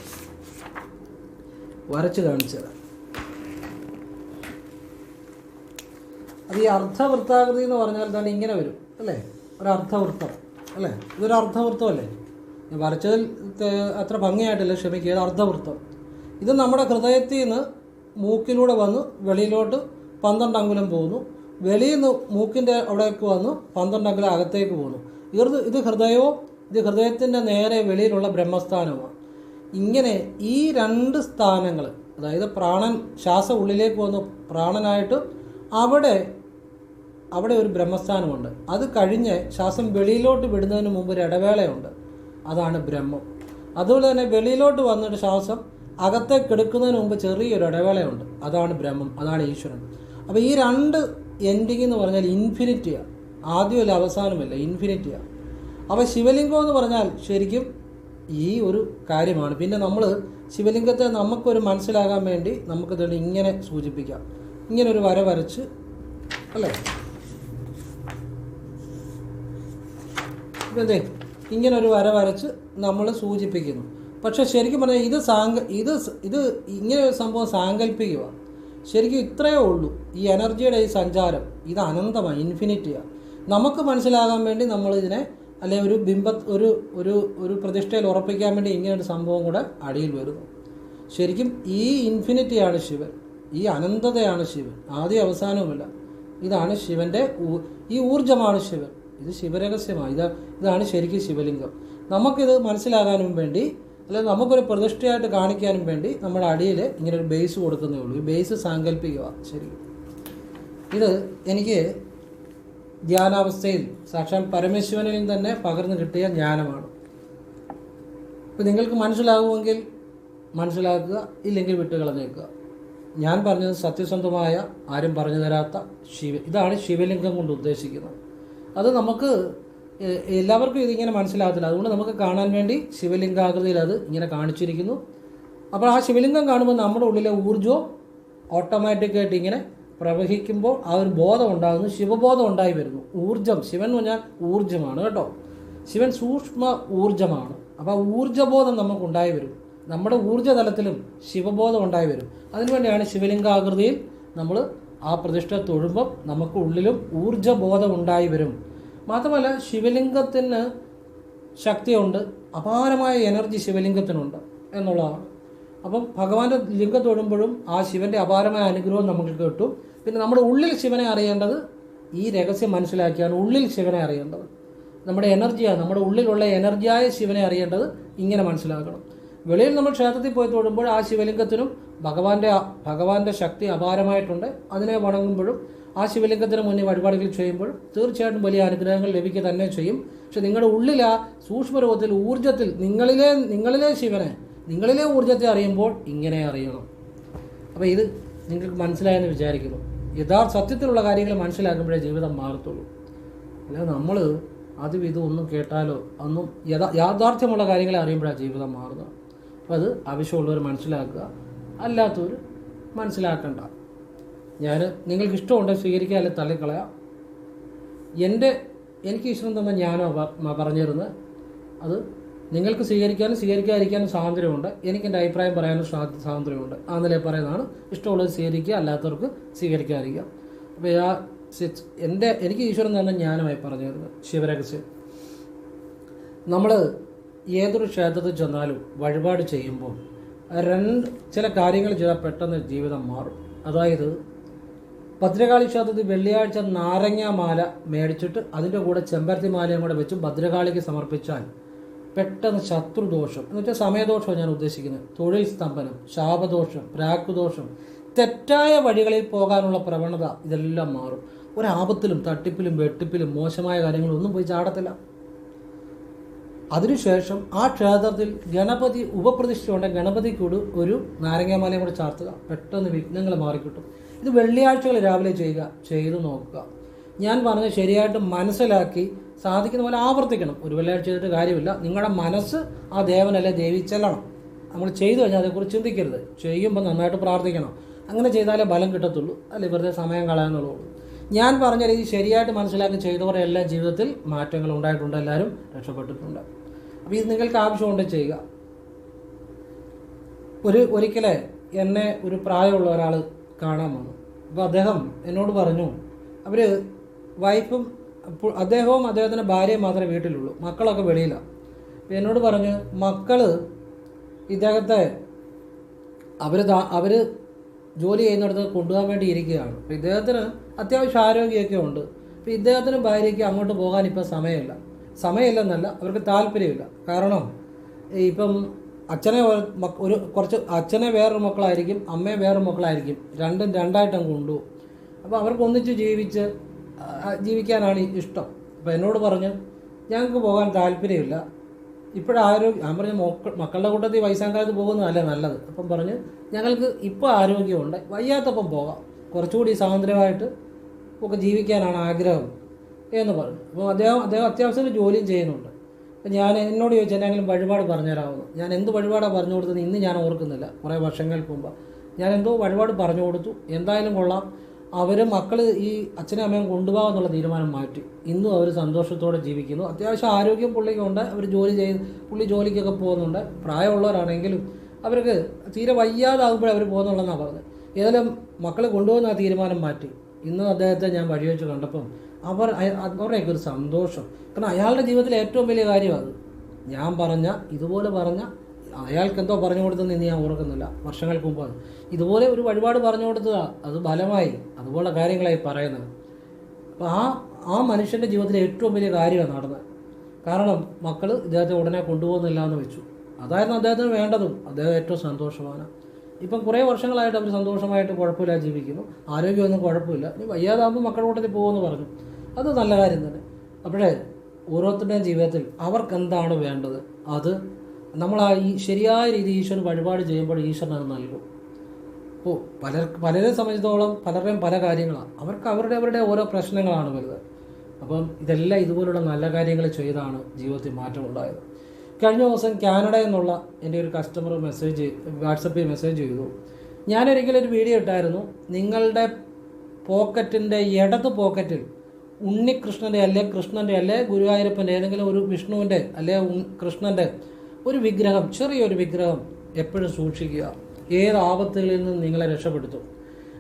വരച്ച് കാണിച്ചു തരാം. അത് ഈ അർദ്ധവൃത്താകൃതി എന്ന് പറഞ്ഞാൽ തന്നെ ഇങ്ങനെ വരും അല്ലേ? ഒരു അർദ്ധവൃത്തം അല്ലേ? ഇതൊരു അർദ്ധവൃത്തമല്ലേ ഞാൻ വരച്ചതിൽ അത്ര ഭംഗിയായിട്ടില്ല ക്ഷമിക്കുക. ഇത് അർദ്ധവൃത്തം ഇത് നമ്മുടെ ഹൃദയത്തിൽ നിന്ന് മൂക്കിലൂടെ വന്ന് വെളിയിലോട്ട് പന്ത്രണ്ട് അങ്കുലം പോകുന്നു. വെളിയിൽ നിന്ന് മൂക്കിന്റെ അവിടേക്ക് വന്ന് പന്ത്രണ്ട് അങ്കുലം അകത്തേക്ക് പോകുന്നു. ഇത് ഇത് ഹൃദയവും ഇത് ഹൃദയത്തിന്റെ നേരെ വെളിയിലുള്ള ബ്രഹ്മസ്ഥാനവുമാണ്. ഇങ്ങനെ ഈ രണ്ട് സ്ഥാനങ്ങൾ അതായത് പ്രാണൻ ശ്വാസം ഉള്ളിലേക്ക് വന്ന് പ്രാണനായിട്ട് അവിടെ അവിടെ ഒരു ബ്രഹ്മസ്ഥാനമുണ്ട്. അത് കഴിഞ്ഞ് ശ്വാസം വെളിയിലോട്ട് വിടുന്നതിന് മുമ്പ് ഒരു ഇടവേളയുണ്ട്. അതാണ് ബ്രഹ്മം. അതുപോലെ തന്നെ വെളിയിലോട്ട് വന്നിട്ട് ശ്വാസം അകത്തേക്ക് എടുക്കുന്നതിന് മുമ്പ് ചെറിയൊരു ഇടവേളയുണ്ട്. അതാണ് ബ്രഹ്മം. അതാണ് ഈശ്വരൻ. അപ്പോൾ ഈ രണ്ട് എൻഡിങ് എന്ന് പറഞ്ഞാൽ ഇൻഫിനിറ്റിയാണ് ആദ്യമല്ല അവസാനമല്ല ഇൻഫിനിറ്റിയാണ് അപ്പോൾ ശിവലിംഗം എന്ന് പറഞ്ഞാൽ ശരിക്കും ഈ ഒരു കാര്യമാണ്. പിന്നെ നമ്മൾ ശിവലിംഗത്തെ നമുക്കൊരു മനസ്സിലാകാൻ വേണ്ടി നമുക്കിത് ഇങ്ങനെ സൂചിപ്പിക്കാം. ഇങ്ങനെ ഒരു വര വരച്ച് അല്ലേ? ഇതേ ഇങ്ങനെ ഒരു വര വരച്ച് നമ്മൾ സൂചിപ്പിക്കുന്നു. പക്ഷേ ശരിക്കും പറഞ്ഞാൽ ഇത് സാങ്ക ഇത് ഇത് ഇങ്ങനെ ഒരു സംഭവം സാങ്കല്പികമാണ് ശരിക്കും ഇത്രയേ ഉള്ളൂ. ഈ എനർജിയുടെ ഈ സഞ്ചാരം ഇത് അനന്തമാണ് ഇൻഫിനിറ്റിയാണ് നമുക്ക് മനസ്സിലാകാൻ വേണ്ടി നമ്മൾ ഇതിനെ അല്ലെ ഒരു ബിംബ ഒരു ഒരു ഒരു പ്രതിഷ്ഠയിൽ ഉറപ്പിക്കാൻ വേണ്ടി ഇങ്ങനെ ഒരു സംഭവം കൂടെ അടിയിൽ വരുന്നു. ശരിക്കും ഈ ഇൻഫിനിറ്റിയാണ് ശിവൻ. ഈ അനന്തതയാണ് ശിവൻ. ആദ്യ അവസാനവുമില്ല. ഇതാണ് ശിവന്റെ ഈ ഊർജമാണ് ശിവൻ. ഇത് ശിവരഹസ്യമാണ്. ഇത് ഇതാണ് ശരിക്കും ശിവലിംഗം. നമുക്കിത് മനസ്സിലാകാനും വേണ്ടി അല്ലെങ്കിൽ നമുക്കൊരു പ്രതിഷ്ഠയായിട്ട് കാണിക്കാനും വേണ്ടി നമ്മുടെ അടിയിൽ ഇങ്ങനെ ഒരു ബേസ് കൊടുക്കുന്നേ ഉള്ളൂ. ഈ ബേസ് സാങ്കല്പികമാണ് ശരി ഇത് എനിക്ക് ധ്യാനാവസ്ഥയിൽ സാക്ഷാൽ പരമേശ്വരനിൽ തന്നെ പകർന്നു കിട്ടിയ ജ്ഞാനമാണ്. ഇപ്പം നിങ്ങൾക്ക് മനസ്സിലാകുമെങ്കിൽ മനസ്സിലാക്കുക ഇല്ലെങ്കിൽ വിട്ടുകളഞ്ഞേക്കുക. ഞാൻ പറഞ്ഞത് സത്യസന്ധമായ ആരും പറഞ്ഞു തരാത്ത ശിവ ഇതാണ് ശിവലിംഗം കൊണ്ട് ഉദ്ദേശിക്കുന്നത്. അത് നമുക്ക് എല്ലാവർക്കും ഇതിങ്ങനെ മനസ്സിലാകത്തില്ല. അതുകൊണ്ട് നമുക്ക് കാണാൻ വേണ്ടി ശിവലിംഗാകൃതിയിൽ അത് ഇങ്ങനെ കാണിച്ചിരിക്കുന്നു. അപ്പോൾ ആ ശിവലിംഗം കാണുമ്പോൾ നമ്മുടെ ഉള്ളിലെ ഊർജവും ഓട്ടോമാറ്റിക്കായിട്ട് ഇങ്ങനെ പ്രവഹിക്കുമ്പോൾ ആ ഒരു ബോധം ഉണ്ടാകുന്നു. ശിവബോധം ഉണ്ടായി വരുന്നു. ഊർജം ശിവൻ എന്ന് പറഞ്ഞാൽ ഊർജമാണ് കേട്ടോ. ശിവൻ സൂക്ഷ്മ ഊർജമാണ്. അപ്പോൾ ആ ഊർജബോധം നമുക്ക് ഉണ്ടായി വരും. നമ്മുടെ ഊർജതലത്തിലും ശിവബോധം ഉണ്ടായി വരും. അതിനുവേണ്ടിയാണ് ശിവലിംഗാകൃതിയിൽ നമ്മൾ ആ പ്രതിഷ്ഠ തൊഴുമ്പം നമുക്ക് ഉള്ളിലും ഊർജബോധം ഉണ്ടായി വരും. മാത്രമല്ല ശിവലിംഗത്തിന് ശക്തിയുണ്ട്. അപാരമായ എനർജി ശിവലിംഗത്തിനുണ്ട് എന്നുള്ളതാണ്. അപ്പം ഭഗവാന്റെ ലിംഗം തൊഴുമ്പോഴും ആ ശിവന്റെ അപാരമായ അനുഗ്രഹം നമുക്ക് കിട്ടും. പിന്നെ നമ്മുടെ ഉള്ളിൽ ശിവനെ അറിയേണ്ടത് ഈ രഹസ്യം മനസ്സിലാക്കിയാണ് ഉള്ളിൽ ശിവനെ അറിയേണ്ടത്. നമ്മുടെ എനർജിയാണ് നമ്മുടെ ഉള്ളിലുള്ള എനർജിയായ ശിവനെ അറിയേണ്ടത് ഇങ്ങനെ മനസ്സിലാക്കണം. വെളിയിൽ നമ്മൾ ക്ഷേത്രത്തിൽ പോയി തൊഴുമ്പോൾ ആ ശിവലിംഗത്തിനും ഭഗവാന്റെ ഭഗവാന്റെ ശക്തി അപാരമായിട്ടുണ്ട്. അതിനെ വണങ്ങുമ്പോഴും ആ ശിവലിംഗത്തിന് മുന്നിൽ വഴിപാടുകൾ ചെയ്യുമ്പോൾ തീർച്ചയായിട്ടും വലിയ അനുഗ്രഹങ്ങൾ ലഭിക്കുക തന്നെ ചെയ്യും. പക്ഷെ നിങ്ങളുടെ ഉള്ളിൽ ആ സൂക്ഷ്മരൂപത്തിൽ ഊർജത്തിൽ നിങ്ങളിലെ നിങ്ങളിലെ ശിവനെ നിങ്ങളിലെ ഊർജത്തെ അറിയുമ്പോൾ ഇങ്ങനെ അറിയണം. അപ്പോൾ ഇത് നിങ്ങൾക്ക് മനസ്സിലായെന്ന് വിചാരിക്കുന്നു. യഥാർത്ഥ സത്യത്തിലുള്ള കാര്യങ്ങൾ മനസ്സിലാക്കുമ്പോഴേ ജീവിതം മാറത്തുള്ളൂ. അല്ലാതെ നമ്മൾ അതും ഇതും ഒന്നും കേട്ടാലോ ഒന്നും യഥാ യാഥാർത്ഥ്യമുള്ള കാര്യങ്ങളെ അറിയുമ്പോഴാണ് ജീവിതം മാറുന്നത്. അപ്പോൾ അത് ആവശ്യമുള്ളവർ മനസ്സിലാക്കുക. അല്ലാത്തവർ മനസ്സിലാക്കണ്ട. ഞാൻ നിങ്ങൾക്ക് ഇഷ്ടമുണ്ടെങ്കിൽ സ്വീകരിക്കുക അല്ലെങ്കിൽ തള്ളിക്കളയാം. എന്റെ എനിക്ക് ഈശ്വരൻ തന്നെ ഞാനോ പറഞ്ഞിരുന്നത്. അത് നിങ്ങൾക്ക് സ്വീകരിക്കാനും സ്വീകരിക്കാതിരിക്കാനും സ്വാതന്ത്ര്യമുണ്ട്. എനിക്ക് എന്റെ അഭിപ്രായം പറയാനും സ്വാ- സ്വാതന്ത്ര്യമുണ്ട്. ആ നിലയിൽ പറയുന്നതാണ് ഇഷ്ടമുള്ളത് സ്വീകരിക്കുക അല്ലാത്തവർക്ക് സ്വീകരിക്കാതിരിക്കുക. അപ്പോൾ ആ എന്റെ എനിക്ക് ഈശ്വരൻ തന്നെ ജ്ഞാനമായി പറഞ്ഞു തരുന്നത് ശിവരഹസ്യം. നമ്മൾ ഏതൊരു ക്ഷേത്രത്തിൽ ചെന്നാലും വഴിപാട് ചെയ്യുമ്പോൾ രണ്ട് ചില കാര്യങ്ങൾ ചെയ്താൽ പെട്ടെന്ന് ജീവിതം മാറും. അതായത് ഭദ്രകാളി ക്ഷേത്രത്തിൽ വെള്ളിയാഴ്ച നാരങ്ങ മാല മേടിച്ചിട്ട് അതിന്റെ കൂടെ ചെമ്പരത്തി മാലയും കൂടെ വെച്ച് ഭദ്രകാളിക്ക് സമർപ്പിച്ചാൽ പെട്ടെന്ന് ശത്രുദോഷം. എന്ന് വെച്ചാൽ സമയദോഷമാണ് ഞാൻ ഉദ്ദേശിക്കുന്നത്. തൊഴിൽ സ്തംഭനം ശാപദോഷം പ്രാക്കുദോഷം തെറ്റായ വഴികളിൽ പോകാനുള്ള പ്രവണത ഇതെല്ലാം മാറും. ഒരാപത്തിലും തട്ടിപ്പിലും വെട്ടിപ്പിലും മോശമായ കാര്യങ്ങളും ഒന്നും പോയി ചാടത്തില്ല. അതിനുശേഷം ആ ക്ഷേത്രത്തിൽ ഗണപതി ഉപപ്രതിഷ്ഠയുണ്ട്. ഗണപതിക്കൂട് ഒരു നാരങ്ങാമാലയും കൂടെ ചാർത്തുക. പെട്ടെന്ന് വിഘ്നങ്ങൾ മാറിക്കിട്ടും. ഇത് വെള്ളിയാഴ്ചകൾ രാവിലെ ചെയ്യുക ചെയ്തു നോക്കുക. ഞാൻ പറഞ്ഞ് ശരിയായിട്ട് മനസ്സിലാക്കി സാധിക്കുന്ന പോലെ ആവർത്തിക്കണം. ഒരു വെള്ളിയാഴ്ച ചെയ്തിട്ട് കാര്യമില്ല. നിങ്ങളുടെ മനസ്സ് ആ ദേവനല്ല ദേവി ചെല്ലണം നമ്മൾ ചെയ്തു കഴിഞ്ഞാൽ അതേക്കുറിച്ച് ചിന്തിക്കരുത്. ചെയ്യുമ്പോൾ നന്നായിട്ട് പ്രാർത്ഥിക്കണം. അങ്ങനെ ചെയ്താലേ ബലം കിട്ടത്തുള്ളൂ. അല്ലെ? വെറുതെ സമയം കളയാന്നുള്ളൂ. ഞാൻ പറഞ്ഞ രീതി ശരിയായിട്ട് മനസ്സിലാക്കി ചെയ്തവരുടെ എല്ലാ ജീവിതത്തിൽ മാറ്റങ്ങൾ ഉണ്ടായിട്ടുണ്ട്. എല്ലാവരും രക്ഷപ്പെട്ടിട്ടുണ്ട്. അപ്പോൾ ഇത് നിങ്ങൾക്ക് ആവശ്യമുണ്ട് ചെയ്യുക. ഒരു ഒരിക്കലെ എന്നെ ഒരു പ്രായമുള്ള ഒരാൾ കാണാൻ വന്നു. അപ്പോൾ അദ്ദേഹം എന്നോട് പറഞ്ഞു അവർ വൈഫും അദ്ദേഹവും അദ്ദേഹത്തിന്റെ ഭാര്യയും മാത്രമേ വീട്ടിലുള്ളൂ. മക്കളൊക്കെ വെളിയിലാണ് അപ്പോൾ എന്നോട് പറഞ്ഞു മക്കൾ ഇദ്ദേഹത്തെ അവർ അവർ ജോലി ചെയ്യുന്നിടത്ത് കൊണ്ടുപോകാൻ വേണ്ടി ഇരിക്കുകയാണ്. അപ്പോൾ ഇദ്ദേഹത്തിന് അത്യാവശ്യം ആരോഗ്യമൊക്കെ ഉണ്ട്. അപ്പോൾ ഇദ്ദേഹത്തിനും ഭാര്യയ്ക്ക് അങ്ങോട്ട് പോകാൻ ഇപ്പോൾ സമയമില്ല. സമയമില്ലെന്നല്ല അവർക്ക് താല്പര്യമില്ല. കാരണം ഇപ്പം അച്ഛനെ ഒരു കുറച്ച് അച്ഛനെ വേറൊരു മക്കളായിരിക്കും അമ്മയെ വേറൊരു മക്കളായിരിക്കും. രണ്ടും രണ്ടായിട്ട് അങ്ങ് കൊണ്ടുപോകും. അപ്പോൾ അവർക്ക് ഒന്നിച്ച് ജീവിച്ച് ജീവിക്കാനാണ് ഇഷ്ടം. അപ്പോൾ എന്നോട് പറഞ്ഞ് ഞങ്ങൾക്ക് പോകാൻ താല്പര്യമില്ല. ഇപ്പോഴാരോഗ്യം ഞാൻ പറഞ്ഞ മക്ക മക്കളുടെ കൂട്ടത്തിൽ വയസ്സാങ്കാലത്ത് പോകുന്നതല്ല നല്ലത്. അപ്പം പറഞ്ഞ് ഞങ്ങൾക്ക് ഇപ്പോൾ ആരോഗ്യമുണ്ട്. വയ്യാത്തപ്പം പോകാം. കുറച്ചുകൂടി സ്വാതന്ത്ര്യമായിട്ട് ഒക്കെ ജീവിക്കാനാണ് ആഗ്രഹം. എന്ന് പറഞ്ഞു. അപ്പോൾ അദ്ദേഹം അദ്ദേഹം അത്യാവശ്യം ജോലിയും ചെയ്യുന്നുണ്ട്. അപ്പം ഞാൻ എന്നോട് ചോദിച്ചു എന്തെങ്കിലും വഴിപാട് പറഞ്ഞുതരാമെന്ന് ഞാൻ എന്ത് വഴിപാടാണ് പറഞ്ഞു കൊടുത്തത് ഇന്ന് ഞാൻ ഓർക്കുന്നില്ല. കുറേ വർഷങ്ങൾക്ക് മുമ്പ്. ഞാൻ എന്തോ വഴിപാട് പറഞ്ഞു കൊടുത്തു. എന്തായാലും കൊള്ളാം. അവർ മക്കൾ ഈ അച്ഛനും അമ്മയും കൊണ്ടുപോകാം എന്നുള്ള തീരുമാനം മാറ്റി. ഇന്നും അവർ സന്തോഷത്തോടെ ജീവിക്കുന്നു. അത്യാവശ്യം ആരോഗ്യം പുള്ളിക്കുണ്ട്. അവർ ജോലി ചെയ്ത് പുള്ളി ജോലിക്കൊക്കെ പോകുന്നുണ്ട്. പ്രായമുള്ളവരാണെങ്കിലും അവർക്ക് തീരെ വയ്യാതാകുമ്പോഴേ അവർ പോകുന്നുള്ളതെന്നാണ് പറഞ്ഞത്. ഏതായാലും മക്കളെ കൊണ്ടുപോകുന്ന ആ തീരുമാനം മാറ്റി. ഇന്ന് അദ്ദേഹത്തെ ഞാൻ വഴിവെച്ച് കണ്ടപ്പം അവർ അവരുടെയൊക്കെ ഒരു സന്തോഷം. കാരണം അയാളുടെ ജീവിതത്തിലെ ഏറ്റവും വലിയ കാര്യമാണ് ഞാൻ പറഞ്ഞ ഇതുപോലെ പറഞ്ഞ അയാൾക്ക് എന്തോ പറഞ്ഞു കൊടുത്തെന്ന് ഇനി ഞാൻ ഓർക്കുന്നില്ല. വർഷങ്ങൾക്ക് മുമ്പ് ഇതുപോലെ ഒരു വഴിപാട് പറഞ്ഞു കൊടുത്തതാ. അത് ഫലമായി അതുപോലുള്ള കാര്യങ്ങളായി പറയുന്നത്. അപ്പോൾ ആ ആ മനുഷ്യന്റെ ജീവിതത്തിലെ ഏറ്റവും വലിയ കാര്യമാണ് നടന്നത്. കാരണം മക്കൾ ഇദ്ദേഹത്തെ ഉടനെ കൊണ്ടുപോകുന്നില്ല എന്ന് വെച്ചു. അതായിരുന്നു അദ്ദേഹത്തിന് വേണ്ടതും. അദ്ദേഹം ഏറ്റവും സന്തോഷമാണ് ഇപ്പം കുറേ വർഷങ്ങളായിട്ട് അവർ സന്തോഷമായിട്ട് കുഴപ്പമില്ല ജീവിക്കുന്നു. ആരോഗ്യമൊന്നും കുഴപ്പമില്ല. ഇനി വയ്യാതാകുമ്പോൾ മക്കളുടെ കൂട്ടത്തിൽ പോകുമെന്ന് പറഞ്ഞു. അത് നല്ല കാര്യം തന്നെ. അപ്പോഴേ ഓരോരുത്തരുടെയും ജീവിതത്തിൽ അവർക്ക് എന്താണ് വേണ്ടത്? അത് നമ്മൾ ആ ഈ ശരിയായ രീതിയിൽ ഈശ്വരൻ വഴിപാട് ചെയ്യുമ്പോൾ ഈശ്വരൻ അത് നൽകും. ഓ പലർ പലരെ സംബന്ധിച്ചിടത്തോളം പലരുടെയും പല കാര്യങ്ങളാണ് അവർക്ക് അവരുടെ അവരുടെ ഓരോ പ്രശ്നങ്ങളാണ് വലുത്. അപ്പം ഇതെല്ലാം ഇതുപോലുള്ള നല്ല കാര്യങ്ങൾ ചെയ്താണ് ജീവിതത്തിൽ മാറ്റം ഉണ്ടായത്. കഴിഞ്ഞ ദിവസം കാനഡ എന്നുള്ള എന്റെ ഒരു കസ്റ്റമർ മെസ്സേജ് വാട്സപ്പിൽ മെസ്സേജ് ചെയ്തു. ഞാനൊരിക്കലും ഒരു വീഡിയോ ഇട്ടായിരുന്നു. നിങ്ങളുടെ പോക്കറ്റിന്റെ ഇടത് പോക്കറ്റിൽ ഉണ്ണികൃഷ്ണന്റെ അല്ലെ കൃഷ്ണന്റെ അല്ലെ ഗുരുവായൂരപ്പന്റെ ഏതെങ്കിലും ഒരു വിഷ്ണുവിന്റെ അല്ലെ കൃഷ്ണന്റെ ഒരു വിഗ്രഹം ചെറിയൊരു വിഗ്രഹം എപ്പോഴും സൂക്ഷിക്കുക. ഏത് ആപത്തുകളിൽ നിന്നും നിങ്ങളെ രക്ഷപ്പെടുത്തും.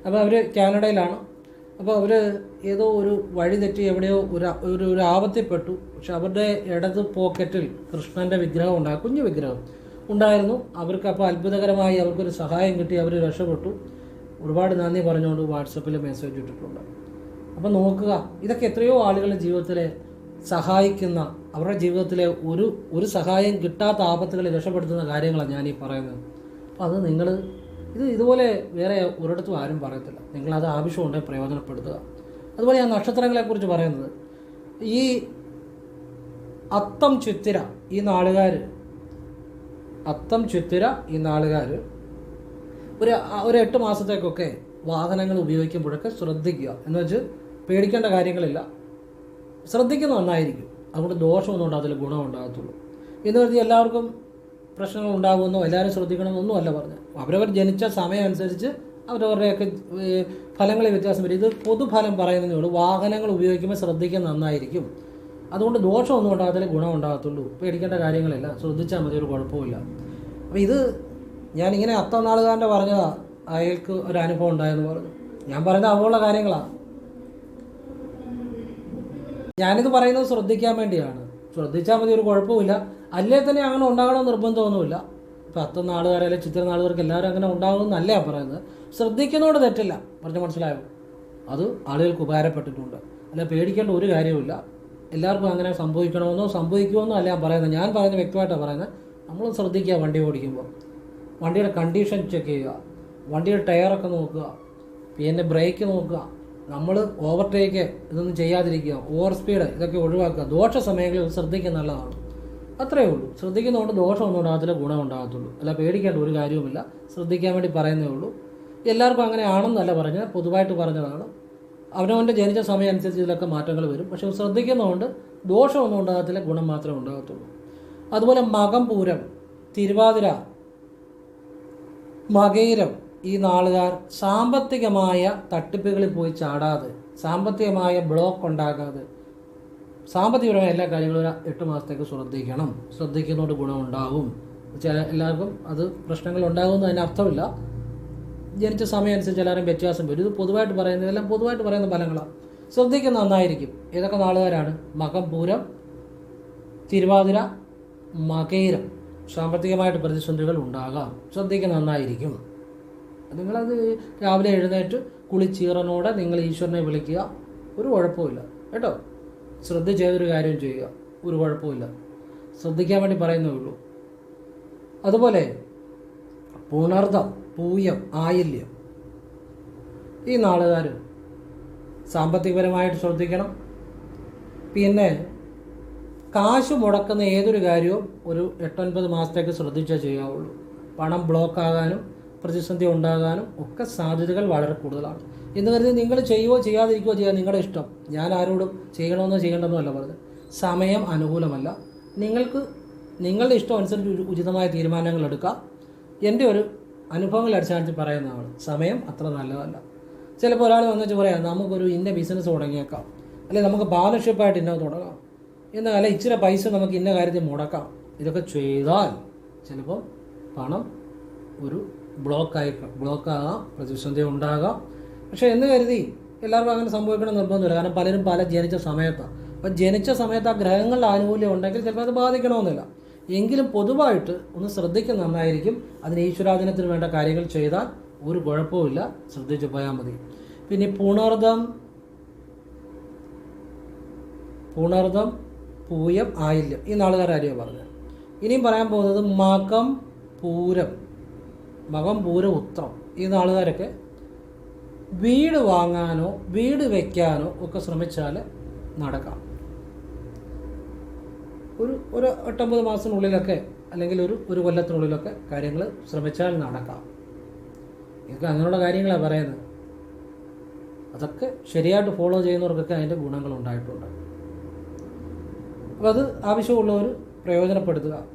അപ്പോൾ അവർ കാനഡയിലാണ്. അപ്പോൾ അവർ ഏതോ ഒരു വഴി തെറ്റി എവിടെയോ ഒരു ഒരു ഒരു ആപത്തിൽപ്പെട്ടു. പക്ഷെ അവരുടെ ഇടത് പോക്കറ്റിൽ കൃഷ്ണന്റെ വിഗ്രഹം ഉണ്ടായി കുഞ്ഞു വിഗ്രഹം ഉണ്ടായിരുന്നു. അവർക്ക് അപ്പോൾ അത്ഭുതകരമായി അവർക്കൊരു സഹായം കിട്ടി അവർ രക്ഷപ്പെട്ടു. ഒരുപാട് നന്ദി പറഞ്ഞുകൊണ്ട് വാട്സപ്പിൽ മെസ്സേജ് ഇട്ടിട്ടുണ്ട്. അപ്പം നോക്കുക ഇതൊക്കെ എത്രയോ ആളുകളുടെ ജീവിതത്തിലെ സഹായിക്കുന്ന അവരുടെ ജീവിതത്തിലെ ഒരു ഒരു സഹായം കിട്ടാത്ത ആപത്തുകളെ രക്ഷപ്പെടുത്തുന്ന കാര്യങ്ങളാണ് ഞാൻ ഈ പറയുന്നത്. അപ്പോൾ അത് നിങ്ങൾ ഇത് ഇതുപോലെ വേറെ ഒരിടത്തും ആരും പറയത്തില്ല. നിങ്ങളത് ആവശ്യമുണ്ടെങ്കിൽ പ്രയോജനപ്പെടുത്തുക. അതുപോലെ ഞാൻ നക്ഷത്രങ്ങളെക്കുറിച്ച് പറയുന്നത്. ഈ അത്തം ചിത്തിര ഈ നാളുകാർ അത്തം ചിത്തിര ഈ നാളുകാർ ഒരു ഒരു എട്ട് മാസത്തേക്കൊക്കെ വാഹനങ്ങൾ ഉപയോഗിക്കുമ്പോഴൊക്കെ ശ്രദ്ധിക്കുക. എന്ന് വെച്ച് പേടിക്കേണ്ട കാര്യങ്ങളില്ല. ശ്രദ്ധിക്കുന്നത് നന്നായിരിക്കും. അതുകൊണ്ട് ദോഷമൊന്നും ഉണ്ടാകത്തില്ല ഗുണം ഉണ്ടാകത്തുള്ളൂ എന്ന് കരുതി എല്ലാവർക്കും പ്രശ്നങ്ങൾ ഉണ്ടാകുമെന്നോ എല്ലാവരും ശ്രദ്ധിക്കണമെന്നൊന്നും അല്ല പറഞ്ഞത്. അവരവർ ജനിച്ച സമയം അനുസരിച്ച് അവരവരുടെയൊക്കെ ഫലങ്ങളിൽ വ്യത്യാസം വരും. ഇത് പൊതുഫലം പറയുന്നതേ ഉള്ളൂ. വാഹനങ്ങൾ ഉപയോഗിക്കുമ്പോൾ ശ്രദ്ധിക്കുന്നത് നന്നായിരിക്കും. അതുകൊണ്ട് ദോഷമൊന്നും ഉണ്ടാകത്തില്ല ഗുണം ഉണ്ടാകത്തുള്ളൂ പേടിക്കേണ്ട കാര്യങ്ങളില്ല. ശ്രദ്ധിച്ചാൽ മതി ഒരു കുഴപ്പമില്ല അപ്പോൾ ഇത് ഞാനിങ്ങനെ അത്തം നാളുകാരന്റെ പറഞ്ഞതാ അയാൾക്ക് ഒരു അനുഭവം ഉണ്ടായെന്ന് പറഞ്ഞു. ഞാൻ പറയുന്നത് അവളുള്ള കാര്യങ്ങളാണ് ഞാനിത് പറയുന്നത് ശ്രദ്ധിക്കാൻ വേണ്ടിയാണ്. ശ്രദ്ധിച്ചാൽ മതി ഒരു കുഴപ്പമില്ല അല്ലേ തന്നെ അങ്ങനെ ഉണ്ടാകണമെന്ന് നിർബന്ധമൊന്നുമില്ല. ഇപ്പം അത്തം നാളുകാരെ അല്ലെങ്കിൽ ചിത്ര നാളുകാർക്ക് എല്ലാവരും അങ്ങനെ ഉണ്ടാകണമെന്നല്ല ഞാൻ പറയുന്നത്. ശ്രദ്ധിക്കുന്നതുകൊണ്ട് തെറ്റില്ല പറഞ്ഞ് മനസ്സിലായോ? അത് ആളുകൾക്ക് ഉപകാരപ്പെട്ടിട്ടുണ്ട്. അല്ല പേടിക്കേണ്ട ഒരു കാര്യമില്ല എല്ലാവർക്കും അങ്ങനെ സംഭവിക്കണമെന്നോ സംഭവിക്കുമെന്നോ അല്ല ഞാൻ പറയുന്നത്. ഞാൻ പറയുന്നത് വ്യക്തമായിട്ടാണ് പറയുന്നത്. നമ്മൾ ശ്രദ്ധിക്കുക വണ്ടി ഓടിക്കുമ്പോൾ വണ്ടിയുടെ കണ്ടീഷൻ ചെക്ക് ചെയ്യുക. വണ്ടിയുടെ ടയറൊക്കെ നോക്കുക. പിന്നെ ബ്രേക്ക് നോക്കുക. നമ്മൾ ഓവർടേക്ക് ഇതൊന്നും ചെയ്യാതിരിക്കുക ഓവർ സ്പീഡ് ഇതൊക്കെ ഒഴിവാക്കുക ദോഷ സമയങ്ങളിൽ ശ്രദ്ധിക്കുക നല്ലതാണ്. അത്രയേ ഉള്ളൂ. ശ്രദ്ധിക്കുന്നതുകൊണ്ട് ദോഷമൊന്നും ഉണ്ടാകത്തില്ല ഗുണം ഉണ്ടാകത്തുള്ളൂ. അല്ല പേടിക്കേണ്ട ഒരു കാര്യവുമില്ല. ശ്രദ്ധിക്കാൻ വേണ്ടി പറയുന്നേ ഉള്ളൂ. എല്ലാവർക്കും അങ്ങനെ ആണെന്നല്ല പറഞ്ഞത് പൊതുവായിട്ട് പറഞ്ഞതാണ്. അവനവന്റെ ജനിച്ച സമയം അനുസരിച്ച് ഇതിലൊക്കെ മാറ്റങ്ങൾ വരും. പക്ഷെ ശ്രദ്ധിക്കുന്നതുകൊണ്ട് ദോഷമൊന്നും ഉണ്ടാകത്തില്ല ഗുണം മാത്രമേ ഉണ്ടാകത്തുള്ളൂ. അതുപോലെ മകം പൂരം തിരുവാതിര മകയിരം ഈ നാളുകാർ സാമ്പത്തികമായ തട്ടിപ്പുകളിൽ പോയി ചാടാതെ സാമ്പത്തികമായ ബ്ലോക്ക് ഉണ്ടാകാതെ സാമ്പത്തികപരമായ എല്ലാ കാര്യങ്ങളും എട്ട് മാസത്തേക്ക് ശ്രദ്ധിക്കണം. ശ്രദ്ധിക്കുന്നതുകൊണ്ട് ഗുണമുണ്ടാകും. ചില എല്ലാവർക്കും അത് പ്രശ്നങ്ങൾ ഉണ്ടാകുമെന്ന് അതിന് അർത്ഥമില്ല. ജനിച്ച സമയം അനുസരിച്ച് എല്ലാവരും വ്യത്യാസം വരും. ഇത് പൊതുവായിട്ട് പറയുന്നത് എല്ലാം പൊതുവായിട്ട് പറയുന്ന ഫലങ്ങളാണ് ശ്രദ്ധിക്കുന്ന നന്നായിരിക്കും. ഏതൊക്കെ നാളുകാരാണ്? മകം പൂരം തിരുവാതിര മകേരം. സാമ്പത്തികമായിട്ട് പ്രതിസന്ധികൾ ഉണ്ടാകാം. ശ്രദ്ധിക്കുന്ന നന്നായിരിക്കും. നിങ്ങളത് രാവിലെ എഴുന്നേറ്റ് കുളിച്ചീറനോടെ നിങ്ങൾ ഈശ്വരനെ വിളിക്കുക. ഒരു കുഴപ്പമില്ല കേട്ടോ? ശ്രദ്ധിച്ച് ഏതൊരു കാര്യം ചെയ്യുക. ഒരു കുഴപ്പമില്ല ശ്രദ്ധിക്കാൻ വേണ്ടി പറയുന്നേ ഉള്ളൂ. അതുപോലെ പുണർദം പൂയം ആയില്യം. ഈ നാളുകാർ സാമ്പത്തികപരമായിട്ട് ശ്രദ്ധിക്കണം. പിന്നെ കാശ് മുടക്കുന്ന ഏതൊരു കാര്യവും ഒരു എട്ടൊൻപത് മാസത്തേക്ക് ശ്രദ്ധിച്ചേ ചെയ്യാവുള്ളൂ. പണം ബ്ലോക്ക് ആകാനും പ്രതിസന്ധി ഉണ്ടാകാനും ഒക്കെ സാധ്യതകൾ വളരെ കൂടുതലാണ്. എന്ന് കരുതി നിങ്ങൾ ചെയ്യുവോ ചെയ്യാതിരിക്കുകയോ ചെയ്യാൻ നിങ്ങളുടെ ഇഷ്ടം. ഞാൻ ആരോടും ചെയ്യണമെന്നോ ചെയ്യേണ്ടെന്നോ പറഞ്ഞത്. സമയം അനുകൂലമല്ല. നിങ്ങൾക്ക് നിങ്ങളുടെ ഇഷ്ടം അനുസരിച്ച് ഉചി- ഉചിതമായ തീരുമാനങ്ങൾ എടുക്കാം. എന്റെ ഒരു അനുഭവങ്ങൾ അടിസ്ഥാനത്തിൽ പറയുന്നതാണ്. സമയം അത്ര നല്ലതല്ല. ചിലപ്പോൾ ഒരാൾ വന്നിട്ട് പറയാം നമുക്കൊരു ഇന്ന ബിസിനസ് തുടങ്ങിയേക്കാം. അല്ലെങ്കിൽ നമുക്ക് പാർട്ണർഷിപ്പായിട്ട് ഇന്ന തുടങ്ങാം. എന്നാൽ അല്ല ഇച്ചിരി പൈസ നമുക്ക് ഇന്ന കാര്യത്തിൽ മുടക്കാം. ഇതൊക്കെ ചെയ്താൽ ചിലപ്പോൾ പണം ഒരു ബ്ലോക്കായി ബ്ലോക്കാകാം പ്രതിസന്ധി ഉണ്ടാകാം. പക്ഷേ എന്ന് കരുതി എല്ലാവർക്കും അങ്ങനെ സംഭവിക്കണം നിർബന്ധമില്ല. കാരണം പലരും പല ജനിച്ച സമയത്താണ് അപ്പം ജനിച്ച സമയത്ത് ആ ഗ്രഹങ്ങളുടെ ആനുകൂല്യം ഉണ്ടെങ്കിൽ ചിലപ്പോൾ അത് ബാധിക്കണമെന്നില്ല. എങ്കിലും പൊതുവായിട്ട് ഒന്ന് ശ്രദ്ധിക്കുന്ന നന്നായിരിക്കും. അതിന് ഈശ്വരാധീനത്തിന് വേണ്ട കാര്യങ്ങൾ ചെയ്താൽ ഒരു കുഴപ്പമില്ല ശ്രദ്ധിച്ചു പോയാൽ മതി. പിന്നെ പുണർദം. പുണർദം പൂയം ആയില്യം. ഈ നാളുകാർ കാര്യമാണ് പറഞ്ഞത്? ഇനിയും പറയാൻ പോകുന്നത് മകം പൂരം. മകം പൂരം ഉത്രം. ഈ നാളുകാരൊക്കെ വീട് വാങ്ങാനോ വീട് വയ്ക്കാനോ ഒക്കെ ശ്രമിച്ചാൽ നടക്കാം. ഒരു ഒരു എട്ടൊമ്പത് മാസത്തിനുള്ളിലൊക്കെ അല്ലെങ്കിൽ ഒരു ഒരു കൊല്ലത്തിനുള്ളിലൊക്കെ കാര്യങ്ങൾ ശ്രമിച്ചാൽ നടക്കാം. ഇതൊക്കെ അങ്ങനെയുള്ള കാര്യങ്ങളാണ് പറയുന്നത്. അതൊക്കെ ശരിയായിട്ട് ഫോളോ ചെയ്യുന്നവർക്കൊക്കെ അതിന്റെ ഗുണങ്ങൾ ഉണ്ടായിട്ടുണ്ട്. അപ്പോൾ അത് ആവശ്യമുള്ളവർ പ്രയോജനപ്പെടുത്തുക.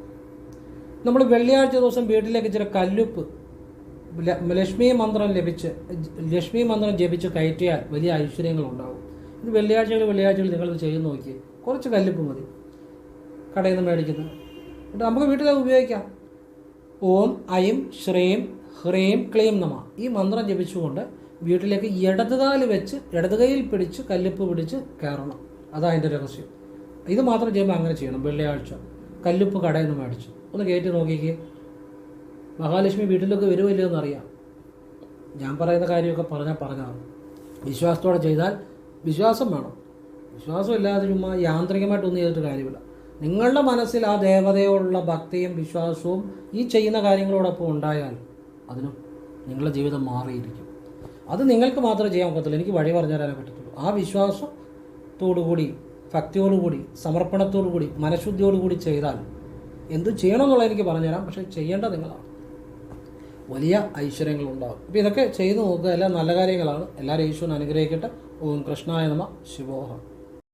നമ്മൾ വെള്ളിയാഴ്ച ദിവസം വീട്ടിലേക്ക് ചില കല്ലുപ്പ് ലക്ഷ്മി മന്ത്രം ലഭിച്ച് ലക്ഷ്മി മന്ത്രം ജപിച്ച് കയറ്റിയാൽ വലിയ ഐശ്വര്യങ്ങൾ ഉണ്ടാവും ഇത് വെള്ളിയാഴ്ചകൾ വെള്ളിയാഴ്ചകൾ നിങ്ങൾ ചെയ്ത് നോക്കി കുറച്ച് കല്ലിപ്പ് മതി. കടയിൽ നിന്ന് മേടിക്കുന്നത് എന്നിട്ട് നമുക്ക് വീട്ടിൽ ഉപയോഗിക്കാം. ഓം ഐം ശ്രീം ഹ്രീം ക്ലീം നമ. ഈ മന്ത്രം ജപിച്ചുകൊണ്ട് വീട്ടിലേക്ക് ഇടതുകാൽ വെച്ച് ഇടതുകൈയിൽ പിടിച്ച് കല്ലിപ്പ് പിടിച്ച് കയറണം. അതാ അതിന്റെ രഹസ്യം. ഇത് മാത്രം ചെയ്യുമ്പോൾ അങ്ങനെ ചെയ്യണം. വെള്ളിയാഴ്ച കല്ലുപ്പ് കടയിൽ നിന്ന് മേടിച്ചു. ഒന്ന് കയറ്റി നോക്കിക്കേ. മഹാലക്ഷ്മി വീട്ടിലൊക്കെ വരുമല്ലോ എന്നറിയാം. ഞാൻ പറയുന്ന കാര്യമൊക്കെ പറഞ്ഞാൽ പറഞ്ഞാണ് വിശ്വാസത്തോടെ ചെയ്താൽ വിശ്വാസം വേണം. വിശ്വാസമില്ലാതെ ചുമ്മാ യാന്ത്രികമായിട്ടൊന്നും ചെയ്തിട്ട് കാര്യമില്ല. നിങ്ങളുടെ മനസ്സിൽ ആ ദേവതയോടുള്ള ഭക്തിയും വിശ്വാസവും ഈ ചെയ്യുന്ന കാര്യങ്ങളോടൊപ്പം ഉണ്ടായാൽ അതിനും നിങ്ങളുടെ ജീവിതം മാറിയിരിക്കും. അത് നിങ്ങൾക്ക് മാത്രമേ ചെയ്യാൻ പറ്റത്തുള്ളൂ. എനിക്ക് വഴി പറഞ്ഞു തരാനേ പറ്റത്തുള്ളൂ. ആ വിശ്വാസത്തോടുകൂടി ഭക്തിയോടുകൂടി സമർപ്പണത്തോടുകൂടി മനഃശുദ്ധിയോടുകൂടി ചെയ്താൽ എന്ത് ചെയ്യണമെന്നുള്ളത് എനിക്ക് പറഞ്ഞുതരാം. പക്ഷേ ചെയ്യേണ്ടത് നിങ്ങളാണ്. വലിയ ഐശ്വര്യങ്ങൾ ഉണ്ടാകും അപ്പോൾ ഇതൊക്കെ ചെയ്തു നോക്കുക എല്ലാം നല്ല കാര്യങ്ങളാണ്. എല്ലാവരും ഈശ്വരൻ അനുഗ്രഹിക്കട്ടെ. ഓം കൃഷ്ണായ നമ. ശിവോഹം.